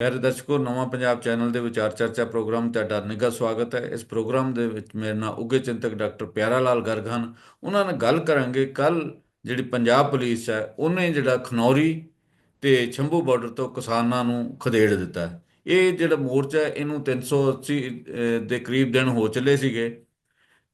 ਪਿਆਰੇ ਦਰਸ਼ਕੋ ਨਵਾਂ ਪੰਜਾਬ ਚੈਨਲ ਦੇ ਵਿਚਾਰ ਚਰਚਾ ਪ੍ਰੋਗਰਾਮ ਤੁਹਾਡਾ ਨਿੱਘਾ ਸਵਾਗਤ ਹੈ। ਇਸ ਪ੍ਰੋਗਰਾਮ ਦੇ ਵਿੱਚ ਮੇਰੇ ਨਾਲ ਉੱਘੇ ਚਿੰਤਕ ਡਾਕਟਰ ਪਿਆਰਾ ਲਾਲ ਗਰਗ ਹਨ ਉਹਨਾਂ ਨਾਲ ਗੱਲ ਕਰਾਂਗੇ ਕੱਲ ਜਿਹੜੀ ਪੰਜਾਬ ਪੁਲਿਸ ਹੈ ਉਹਨੇ ਜਿਹੜਾ ਖਨੌਰੀ ਤੇ ਛੰਭੂ ਬਾਰਡਰ ਤੋਂ ਕਿਸਾਨਾਂ ਨੂੰ ਖਦੇੜ ਦਿੱਤਾ ਇਹ ਜਿਹੜਾ ਮੋਰਚਾ ਹੈ ਇਹਨੂੰ 380 ਅਹ, ਦੇ ਕਰੀਬ ਦਿਨ ਹੋ ਚੱਲੇ ਸੀਗੇ।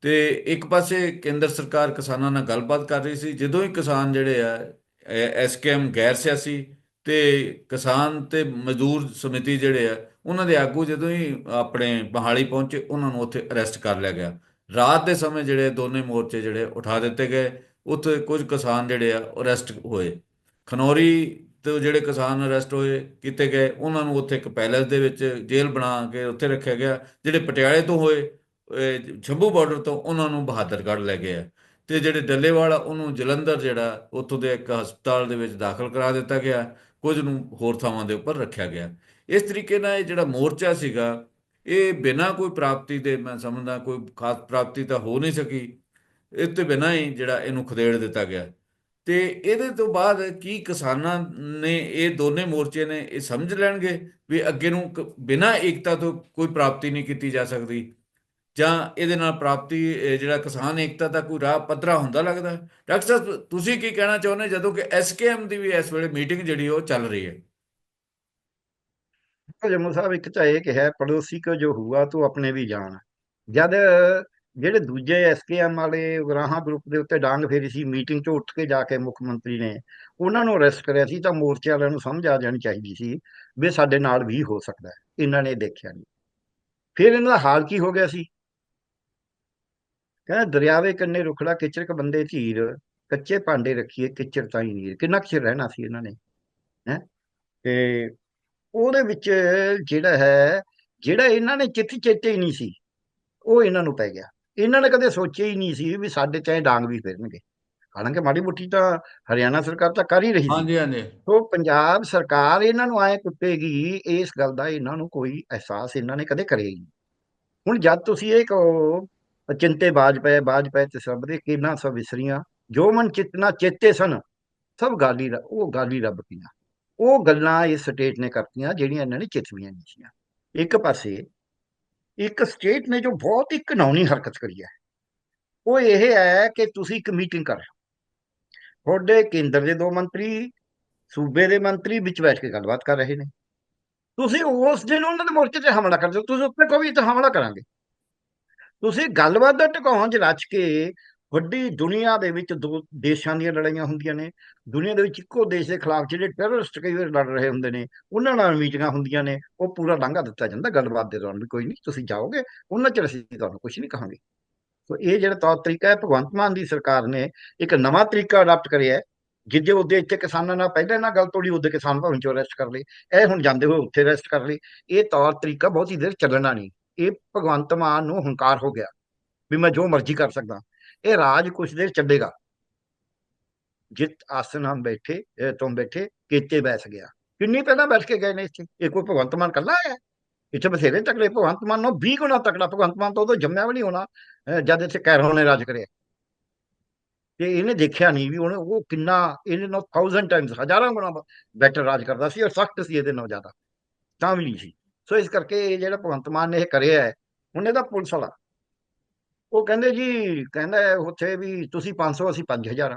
ਤੇ ਇੱਕ ਪਾਸੇ ਕੇਂਦਰ ਸਰਕਾਰ ਕਿਸਾਨਾਂ ਨਾਲ ਗੱਲਬਾਤ ਕਰ ਰਹੀ ਸੀ। ਜਦੋਂ ਹੀ ਕਿਸਾਨ ਜਿਹੜੇ ਆ ਐਸਕੇਐਮ ਗੈਰ ਸਿਆਸੀ ਤੇ ਕਿਸਾਨ ਤੇ ਮਜ਼ਦੂਰ ਸਮਿਤੀ ਜਿਹੜੇ ਆ, ਉਹਨਾਂ ਦੇ ਆਗੂ ਜਦੋਂ ਹੀ ਆਪਣੇ ਮਹਾਲੀ ਪਹੁੰਚੇ, ਉਹਨਾਂ ਨੂੰ ਉੱਥੇ ਅਰੈਸਟ ਕਰ ਲਿਆ ਗਿਆ। ਰਾਤ ਦੇ ਸਮੇਂ ਜਿਹੜੇ ਦੋਨੇ ਮੋਰਚੇ ਜਿਹੜੇ ਉਠਾ ਦਿੱਤੇ ਗਏ, ਉੱਥੇ ਕੁਝ ਕਿਸਾਨ ਜਿਹੜੇ ਆ ਅਰੈਸਟ ਹੋਏ। ਖਨੌਰੀ ਤੋਂ ਜਿਹੜੇ ਕਿਸਾਨ ਅਰੈਸਟ ਹੋਏ, ਕੀਤੇ ਗਏ, ਉਹਨਾਂ ਨੂੰ ਉੱਥੇ ਇੱਕ ਪੈਲੇਸ ਦੇ ਵਿੱਚ ਜੇਲ੍ਹ ਬਣਾ ਕੇ ਉੱਥੇ ਰੱਖਿਆ ਗਿਆ, ਜਿਹੜੇ ਪਟਿਆਲੇ ਤੋਂ ਹੋਏ ਅਹ ਸ਼ੰਭੂ ਬਾਰਡਰ ਤੋਂ ਉਹਨਾਂ ਨੂੰ ਬਹਾਦਰਗੜ੍ਹ ਲੈ ਗਏ ਆ। ਤੇ ਜਿਹੜੇ ਡੱਲੇਵਾਲ ਆ, ਉਹਨੂੰ ਜਲੰਧਰ ਜਿਹੜਾ, ਉੱਥੋਂ ਦੇ ਇੱਕ ਹਸਪਤਾਲ ਦੇ ਵਿੱਚ ਦਾਖਲ ਕਰਾ ਦਿੱਤਾ ਗਿਆ। ਕੁਝ ਨੂੰ ਹੋਰ ਥਾਵਾਂ ਦੇ ਉੱਪਰ ਰੱਖਿਆ ਗਿਆ। ਇਸ ਤਰੀਕੇ ਨਾਲ ਇਹ ਜਿਹੜਾ ਮੋਰਚਾ ਸੀਗਾ, ਇਹ ਬਿਨਾਂ ਕੋਈ ਪ੍ਰਾਪਤੀ ਦੇ ਮੈਂ ਸਮਝਦਾ ਕੋਈ ਖਾਸ ਪ੍ਰਾਪਤੀ ਤਾਂ ਹੋ ਨਹੀਂ ਸਕੀ। ਇਹ ਤੋਂ ਬਿਨਾਂ ਹੀ ਜਿਹੜਾ ਇਹਨੂੰ ਖਦੇੜ ਦਿੱਤਾ ਗਿਆ। ਤੇ ਇਹਦੇ ਤੋਂ ਬਾਅਦ ਕੀ ਕਿਸਾਨਾਂ ਨੇ ਇਹ ਦੋਨੇ ਮੋਰਚੇ ਨੇ ਇਹ ਸਮਝ ਲੈਣਗੇ ਵੀ ਅੱਗੇ ਨੂੰ ਕ- ਬਿਨਾਂ ਏਕਤਾ ਤੋਂ ਕੋਈ ਪ੍ਰਾਪਤੀ ਨਹੀਂ ਕੀਤੀ ਜਾ ਸਕਦੀ। ਜਾਂ ਇਹਦੇ ਨਾਲ ਪ੍ਰਾਪਤੀ ਜਿਹੜਾ ਕਿਸਾਨ ਏਕਤਾ ਦਾ ਕੋਈ ਰਾਹ ਪੱਧਰਾ ਹੁੰਦਾ ਲੱਗਦਾ? ਡਾਕਟਰ ਸਾਹਿਬ ਤੁਸੀਂ ਕੀ ਕਹਿਣਾ ਚਾਹੁੰਦੇ ਜਦੋਂ ਕਿ ਐਸਕੇਐਮ ਦੀ ਵੀ ਇਸ ਵੇਲੇ ਮੀਟਿੰਗ ਜਿਹੜੀ ਉਹ ਚੱਲ ਰਹੀ ਹੈ? ਜਮੂ ਸਾਹਿਬ ਇੱਕ ਤਾਂ ਇਹ ਕਿਹਾ, ਪੜੋਸੀ ਕੋ ਜੋ ਹੁਆ ਤੋ ਆਪਣੇ ਵੀ ਜਾਣ। ਜਦ ਜਿਹੜੇ ਦੂਜੇ ਐਸਕੇਐਮ ਵਾਲੇ ਗਰਾਹਾਂ ਗਰੁੱਪ ਦੇ ਉੱਤੇ ਡਾਂਗ ਫੇਰੀ ਸੀ, ਮੀਟਿੰਗ ਤੋਂ ਉੱਠ ਕੇ ਜਾ ਕੇ ਮੁੱਖ ਮੰਤਰੀ ਨੇ, ਉਹਨਾਂ ਨੂੰ ਅਰੈਸਟ ਕਰਿਆ ਸੀ ਤਾਂ ਮੋਰਚੇ ਵਾਲਿਆਂ ਨੂੰ ਸਮਝ ਆ ਜਾਣੀ ਚਾਹੀਦੀ ਸੀ ਵੀ ਸਾਡੇ ਨਾਲ ਵੀ ਹੋ ਸਕਦਾ ਇਹਨਾਂ ਨੇ ਦੇਖਿਆ ਨਹੀਂ ਫਿਰ ਇਹਨਾਂ ਦਾ ਹਾਲ ਕੀ ਹੋ ਗਿਆ ਸੀ? ਕਹਿੰਦਾ ਦਰਿਆਵੇ ਕੰਨੇ ਰੁਖੜਾ ਕਿਚਰਕ ਬੰਦੇ ਧੀਰ ਕੱਚੇ ਭਾਂਡੇ ਰੱਖੀਏ ਕਿਚਰ ਤਾਂ ਹੀ ਨੀਰ। ਕਿੰਨਾ ਕੁ ਚਿਰ ਰਹਿਣਾ ਸੀ ਇਹਨਾਂ ਨੇ ਹੈ? ਤੇ ਉਹਦੇ ਵਿੱਚ ਜਿਹੜਾ ਹੈ ਜਿਹੜਾ ਇਹਨਾਂ ਨੇ ਚਿੱਤ ਚੇਤੇ ਹੀ ਨਹੀਂ ਸੀ ਉਹ ਇਹਨਾਂ ਨੂੰ ਪੈ ਗਿਆ। ਇਹਨਾਂ ਨੇ ਕਦੇ ਸੋਚਿਆ ਹੀ ਨਹੀਂ ਸੀ ਵੀ ਸਾਡੇ ਚਾਹੇ ਡਾਂਗ ਵੀ ਫਿਰਨਗੇ। ਹਾਲਾਂਕਿ ਮਾੜੀ ਮੁੱਠੀ ਤਾਂ ਹਰਿਆਣਾ ਸਰਕਾਰ ਤਾਂ ਕਰ ਹੀ ਰਹੀ ਸੀ। ਹਾਂਜੀ ਹਾਂਜੀ। ਉਹ ਪੰਜਾਬ ਸਰਕਾਰ ਇਹਨਾਂ ਨੂੰ ਆਏ ਕੁੱਟੇਗੀ ਇਸ ਗੱਲ ਦਾ ਇਹਨਾਂ ਨੂੰ ਕੋਈ ਅਹਿਸਾਸ ਇਹਨਾਂ ਨੇ ਕਦੇ ਕਰਿਆ ਹੀ ਨਹੀਂ। ਹੁਣ ਜਦ ਤੁਸੀਂ ਇਹ ਕਹੋ ਚਿੰਤੇ ਬਾਜ ਪਏ ਬਾਜ ਪਏ ਤੇ ਸਭ ਦੇ ਕਿੰਨਾ ਸਭ ਵਿਸਰੀਆਂ। ਜੋ ਮਨ ਚਿਤਨਾ ਚੇਤੇ ਸਨ, ਸਭ ਗਾਲੀ ਰ- ਉਹ ਗਾਲੀ ਰੱਬ ਕੀਆਂ। ਉਹ ਗੱਲਾਂ ਇਸ ਸਟੇਟ ਨੇ ਕਰਤੀਆਂ, ਜਿਹੜੀਆਂ ਇਹਨਾਂ ਨੇ ਚਿਤਵੀਆਂ ਨਹੀਂ ਇੱਕ ਪਾਸੇ, ਇੱਕ ਸਟੇਟ ਨੇ ਜੋ ਬਹੁਤ ਹੀ ਘਿਨਾਉਣੀ ਹਰਕਤ ਕਰੀ ਹੈ। ਉਹ ਇਹ ਹੈ ਕਿ ਤੁਸੀਂ ਇੱਕ ਮੀਟਿੰਗ ਕਰ ਰਹੇ ਹੋ। ਤੁਹਾਡੇ ਕੇਂਦਰ ਦੇ ਦੋ ਮੰਤਰੀ, ਸੂਬੇ ਦੇ ਮੰਤਰੀ ਵਿੱਚ ਬੈਠ ਕੇ ਗੱਲਬਾਤ ਕਰ ਰਹੇ ਨੇ। ਤੁਸੀਂ ਉਸ ਦਿਨ ਉਹਨਾਂ ਦੇ ਮੋਰਚੇ ਤੇ ਹਮਲਾ ਕਰਦੇ ਹੋ ਤੁਸੀਂ ਉੱਤੇ ਕਹੋ ਵੀ ਤਾਂ ਹਮਲਾ ਕਰਾਂਗੇ। ਤੁਸੀਂ ਗੱਲਬਾਤ ਦਾ ਟਿਕਾਉਣ 'ਚ ਰਚ ਕੇ ਵੱਡੀ ਦੁਨੀਆ ਦੇ ਵਿੱਚ ਦੋ ਦੇਸ਼ਾਂ ਦੀਆਂ ਲੜਾਈਆਂ ਹੁੰਦੀਆਂ ਨੇ। ਦੁਨੀਆ ਦੇ ਵਿੱਚ ਇੱਕੋ ਦੇਸ਼ ਦੇ ਖਿਲਾਫ ਜਿਹੜੇ ਟੈਰਰਿਸਟ ਕਈ ਵਾਰ ਲੜ ਰਹੇ ਹੁੰਦੇ ਨੇ, ਉਹਨਾਂ ਨਾਲ ਮੀਟਿੰਗਾਂ ਹੁੰਦੀਆਂ ਨੇ, ਉਹ ਪੂਰਾ ਲਾਂਘਾ ਦਿੱਤਾ ਜਾਂਦਾ ਗੱਲਬਾਤ ਦੇ ਦੌਰਾਨ ਵੀ ਕੋਈ ਨਹੀਂ, ਤੁਸੀਂ ਜਾਓਗੇ, ਉਹਨਾਂ 'ਚ ਅਸੀਂ ਤੁਹਾਨੂੰ ਕੁਝ ਨਹੀਂ ਕਹਾਂਗੇ। ਸੋ ਇਹ ਜਿਹੜਾ ਤੌਰ ਤਰੀਕਾ ਹੈ, ਭਗਵੰਤ ਮਾਨ ਦੀ ਸਰਕਾਰ ਨੇ ਇੱਕ ਨਵਾਂ ਤਰੀਕਾ ਅਡਾਪਟ ਕਰਿਆ ਹੈ ਜਿੱਦੇ ਉਹਦੇ ਇੱਥੇ ਕਿਸਾਨਾਂ ਨਾਲ ਪਹਿਲਾਂ ਨਾ ਗੱਲ ਤੋੜੀ, ਉਹਦੇ ਕਿਸਾਨ ਭਾਵੇਂ ਚੋਂ ਅਰੈਸਟ ਕਰ ਲਈ ਇਹ ਹੁਣ ਜਾਂਦੇ ਹੋਏ ਉੱਥੇ ਅਰੈਸਟ ਕਰ ਲਈ ਇਹ ਤੌਰ ਤਰੀਕਾ ਬਹੁਤੀ ਦੇਰ ਚੱਲਣਾ ਨਹੀਂ। ਇਹ ਭਗਵੰਤ ਮਾਨ ਨੂੰ ਹੰਕਾਰ ਹੋ ਗਿਆ ਵੀ ਮੈਂ ਜੋ ਮਰਜ਼ੀ ਕਰ ਸਕਦਾ। ਇਹ ਰਾਜ ਕੁਛ ਦੇਰ ਚੱਲੇਗਾ। ਜਿਤ ਆਸਨ ਹਮ ਬੈਠੇ ਇਹ ਤੁਮ ਬੈਠੇ, ਕੀਤੇ ਬੈਠ ਗਿਆ। ਕਿੰਨੀ ਪਹਿਲਾਂ ਬੈਠ ਕੇ ਗਏ ਨੇ ਇੱਥੇ? ਇਹ ਕੋਈ ਭਗਵੰਤ ਮਾਨ ਕੱਲਾ ਆਇਆ ਇੱਥੇ ਬਥੇਰੇ ਤਕੜੇ ਭਗਵੰਤ ਮਾਨ ਨੂੰ 20 ਗੁਣਾ ਤਕੜਾ ਭਗਵੰਤ ਮਾਨ ਤੋਂ ਉਦੋਂ ਜੰਮਿਆ ਵੀ ਨਹੀਂ ਹੋਣਾ ਜਦ ਇੱਥੇ ਕੈਰੋਂ ਨੇ ਰਾਜ ਕਰਿਆ। ਤੇ ਇਹਨੇ ਦੇਖਿਆ ਨਹੀਂ ਵੀ ਉਹਨੇ ਉਹ ਕਿੰਨਾ, ਇਹਨੇ ਨਾਲ 1000 ਟਾਈਮਸ ਹਜ਼ਾਰਾਂ ਗੁਣਾ ਬੈਟਰ ਰਾਜ ਕਰਦਾ ਸੀ ਔਰ ਸਖਤ ਸੀ ਇਹਦੇ ਨਾਲ ਜ਼ਿਆਦਾ। ਤਾਂ ਵੀ ਨਹੀਂ ਸੀ। ਸੋ ਇਸ ਕਰਕੇ ਇਹ ਜਿਹੜਾ ਭਗਵੰਤ ਮਾਨ ਨੇ ਇਹ ਕਰਿਆ ਹੈ, ਹੁਣ ਇਹਦਾ ਪੁਲਿਸ ਵਾਲਾ। ਉਹ ਕਹਿੰਦੇ ਜੀ, ਕਹਿੰਦਾ ਉੱਥੇ ਵੀ ਤੁਸੀਂ 500 ਅਸੀਂ 5000 ਆ।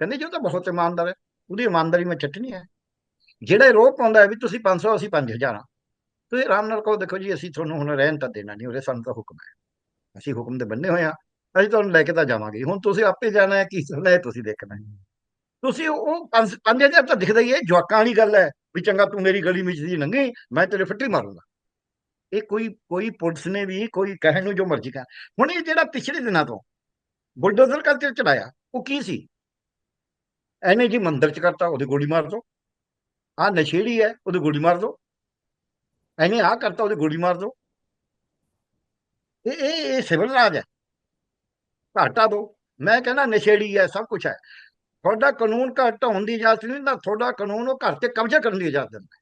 ਕਹਿੰਦੇ ਜੀ ਉਹ ਤਾਂ ਬਹੁਤ ਇਮਾਨਦਾਰ ਹੈ, ਉਹਦੀ ਇਮਾਨਦਾਰੀ ਮੈਂ ਚੱਟਣੀ ਹੈ। ਜਿਹੜਾ ਇਹ ਰੋਪ ਪਾਉਂਦਾ ਵੀ ਤੁਸੀਂ 500 ਅਸੀਂ 5000 ਆ। ਤੁਸੀਂ ਆਰਾਮ ਨਾਲ ਕਹੋ, ਦੇਖੋ ਜੀ, ਅਸੀਂ ਤੁਹਾਨੂੰ ਹੁਣ ਰਹਿਣ ਤਾਂ ਦੇਣਾ ਨਹੀਂ, ਉਰੇ ਸਾਨੂੰ ਤਾਂ ਹੁਕਮ ਹੈ। ਅਸੀਂ ਹੁਕਮ ਦੇ ਬੰਨੇ ਹੋਏ ਆ, ਅਸੀਂ ਤੁਹਾਨੂੰ ਲੈ ਕੇ ਤਾਂ ਜਾਵਾਂਗੇ। ਹੁਣ ਤੁਸੀਂ ਆਪੇ ਜਾਣਾ ਹੈ, ਕੀ ਕਰਨਾ ਹੈ, ਤੁਸੀਂ ਦੇਖਣਾ ਹੈ। ਤੁਸੀਂ ਉਹ 5000 ਤਾਂ ਦਿਖਦਾ ਹੀ ਹੈ, ਜਵਾਕਾਂ ਵਾਲੀ ਗੱਲ ਹੈ ਵੀ ਚੰਗਾ ਤੂੰ ਮੇਰੀ ਗਲੀ ਵਿੱਚ ਦੀ ਲੰਘੀ ਮੈਂ ਤੇਰੇ ਫੱਟੀ ਮਾਰੂੰਗਾ। ਇਹ ਕੋਈ ਕੋਈ ਪੁਲਿਸ ਨੇ ਵੀ, ਕੋਈ ਕਹਿਣ ਨੂੰ ਜੋ ਮਰਜ਼ੀ ਕਰ ਹੁਣ ਇਹ ਜਿਹੜਾ ਪਿਛਲੇ ਦਿਨਾਂ ਤੋਂ ਬੁਲਡੋਜ਼ਰ ਕਰਕੇ ਚੜਾਇਆ, ਉਹ ਕੀ ਸੀ? ਐਨੇ ਜੀ ਮੰਦਰ ਚ ਕਰਤਾ, ਉਹਦੇ ਗੋਲੀ ਮਾਰ ਦੋ। ਆ ਨਸ਼ੇੜੀ ਹੈ, ਉਹਦੇ ਗੋਲੀ ਮਾਰ ਦੋ। ਐਨੇ ਆ ਕਰਤਾ, ਉਹਦੇ ਗੋਲੀ ਮਾਰ ਦੋ। ਇਹ ਇਹ ਇਹ ਸਿਵਲ ਰਾਜ ਹੈ। ਘਾਟਾ ਦੋ। ਮੈਂ ਕਹਿੰਦਾ ਨਸ਼ੇੜੀ ਹੈ, ਸਭ ਕੁਝ ਹੈ। ਤੁਹਾਡਾ ਕਾਨੂੰਨ ਘੱਟ ਹੋਣ ਦੀ ਇਜਾਜ਼ਤ ਨਹੀਂ ਨਾ ਤੁਹਾਡਾ ਕਾਨੂੰਨ ਉਹ ਘਰ ਤੇ ਕਬਜ਼ਾ ਕਰਨ ਦੀ ਇਜਾਜ਼ਤ ਦਿੰਦਾ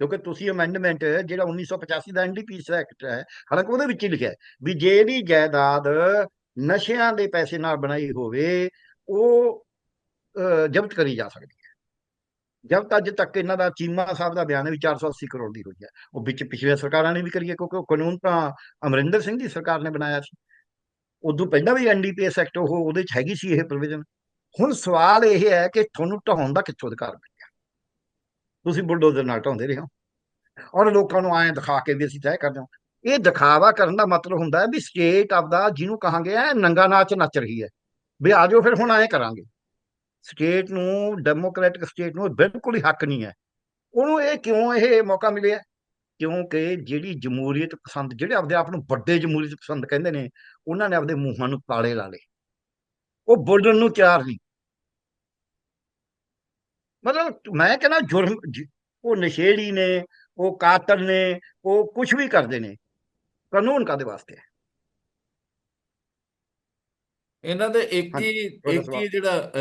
ਕਿਉਂਕਿ ਤੁਸੀਂ ਅਮੈਂਡਮੈਂਟ ਜਿਹੜਾ 1985 ਦਾ ਐਨਡੀਪੀਐਸ ਐਕਟ ਹੈ, ਹਾਲਾਂਕਿ ਉਹਦੇ ਵਿੱਚ ਹੀ ਲਿਖਿਆ ਹੈ ਵੀ ਜਿਹੜੀ ਜਾਇਦਾਦ ਨਸ਼ਿਆਂ ਦੇ ਪੈਸੇ ਨਾਲ ਬਣਾਈ ਹੋਵੇ, ਉਹ ਜ਼ਬਤ ਕਰੀ ਜਾ ਸਕਦੀ ਹੈ। ਜਦ ਅੱਜ ਤੱਕ ਇਹਨਾਂ ਦਾ ਚੀਮਾ ਸਾਹਿਬ ਦਾ ਬਿਆਨ ਹੈ ਵੀ 480 ਕਰੋੜ ਦੀ ਹੋਈ ਹੈ, ਉਹ ਵਿੱਚ ਪਿਛਲੀਆਂ ਸਰਕਾਰਾਂ ਨੇ ਵੀ ਕਰੀ ਹੈ, ਕਿਉਂਕਿ ਉਹ ਕਾਨੂੰਨ ਤਾਂ ਅਮਰਿੰਦਰ ਸਿੰਘ ਦੀ ਸਰਕਾਰ ਨੇ ਬਣਾਇਆ ਸੀ। ਉਦੋਂ ਪਹਿਲਾਂ ਵੀ ਐਨਡੀਪੀਐਸ ਐਕਟ ਉਹ ਉਹਦੇ ਚ ਹੈਗੀ ਸੀ, ਇਹ ਪ੍ਰੋਵੀਜ਼ਨ ਹੁਣ ਸਵਾਲ ਇਹ ਹੈ ਕਿ ਤੁਹਾਨੂੰ ਢਾਉਣ ਦਾ ਕਿੱਥੋਂ ਅਧਿਕਾਰ ਮਿਲਿਆ? ਤੁਸੀਂ ਬੁਲਡੋਜ਼ਰ ਨਾਲ ਢਾਉਂਦੇ ਰਹੇ ਹੋ। ਔਰ ਲੋਕਾਂ ਨੂੰ ਐਂ ਦਿਖਾ ਕੇ ਵੀ ਅਸੀਂ ਤੈਅ ਕਰਦੇ ਹਾਂ। ਇਹ ਦਿਖਾਵਾ ਕਰਨ ਦਾ ਮਤਲਬ ਹੁੰਦਾ ਹੈ ਵੀ ਸਟੇਟ ਆਪਦਾ ਜਿਹਨੂੰ ਕਹਾਂਗੇ ਐ, ਨੰਗਾ ਨਾਚ ਨੱਚ ਰਹੀ ਹੈ। ਵੀ ਆਜੋ ਫਿਰ ਹੁਣ ਐਂ ਕਰਾਂਗੇ। ਸਟੇਟ ਨੂੰ ਡੈਮੋਕ੍ਰੈਟਿਕ ਸਟੇਟ ਨੂੰ ਬਿਲਕੁਲ ਹੀ ਹੱਕ ਨਹੀਂ ਹੈ। ਉਹਨੂੰ ਇਹ ਕਿਉਂ ਇਹ ਮੌਕਾ ਮਿਲਿਆ? ਕਿਉਂਕਿ ਜਿਹੜੀ ਜਮਹੂਰੀਅਤ ਪਸੰਦ, ਜਿਹੜੇ ਆਪਦੇ ਆਪ ਨੂੰ ਵੱਡੇ ਜਮਹੂਰੀਅਤ ਪਸੰਦ ਕਹਿੰਦੇ ਨੇ, ਉਹਨਾਂ ਨੇ ਆਪਦੇ ਮੂੰਹਾਂ ਨੂੰ ਤਾਲੇ ਲਾ ਲਏ। ਉਹ ਬੋਲਣ ਨੂੰ ਤਿਆਰ ਨਹੀਂ। ਮਤਲਬ ਮੈਂ ਕਹਿੰਦਾ ਜੁਰਮ ਉਹ ਨਸ਼ੇੜੀ ਨੇ ਉਹ ਕਾਤਲ ਨੇ ਉਹ ਕੁਝ ਵੀ ਕਰਦੇ ਨੇ ਕਾਨੂੰਨ ਕਾਦੇ ਵਾਸਤੇ ਹੈ? ਇਹਨਾਂ ਦੇ ਇੱਕ ਹੀ ਇੱਕ ਹੀ। ਜਿਹੜਾ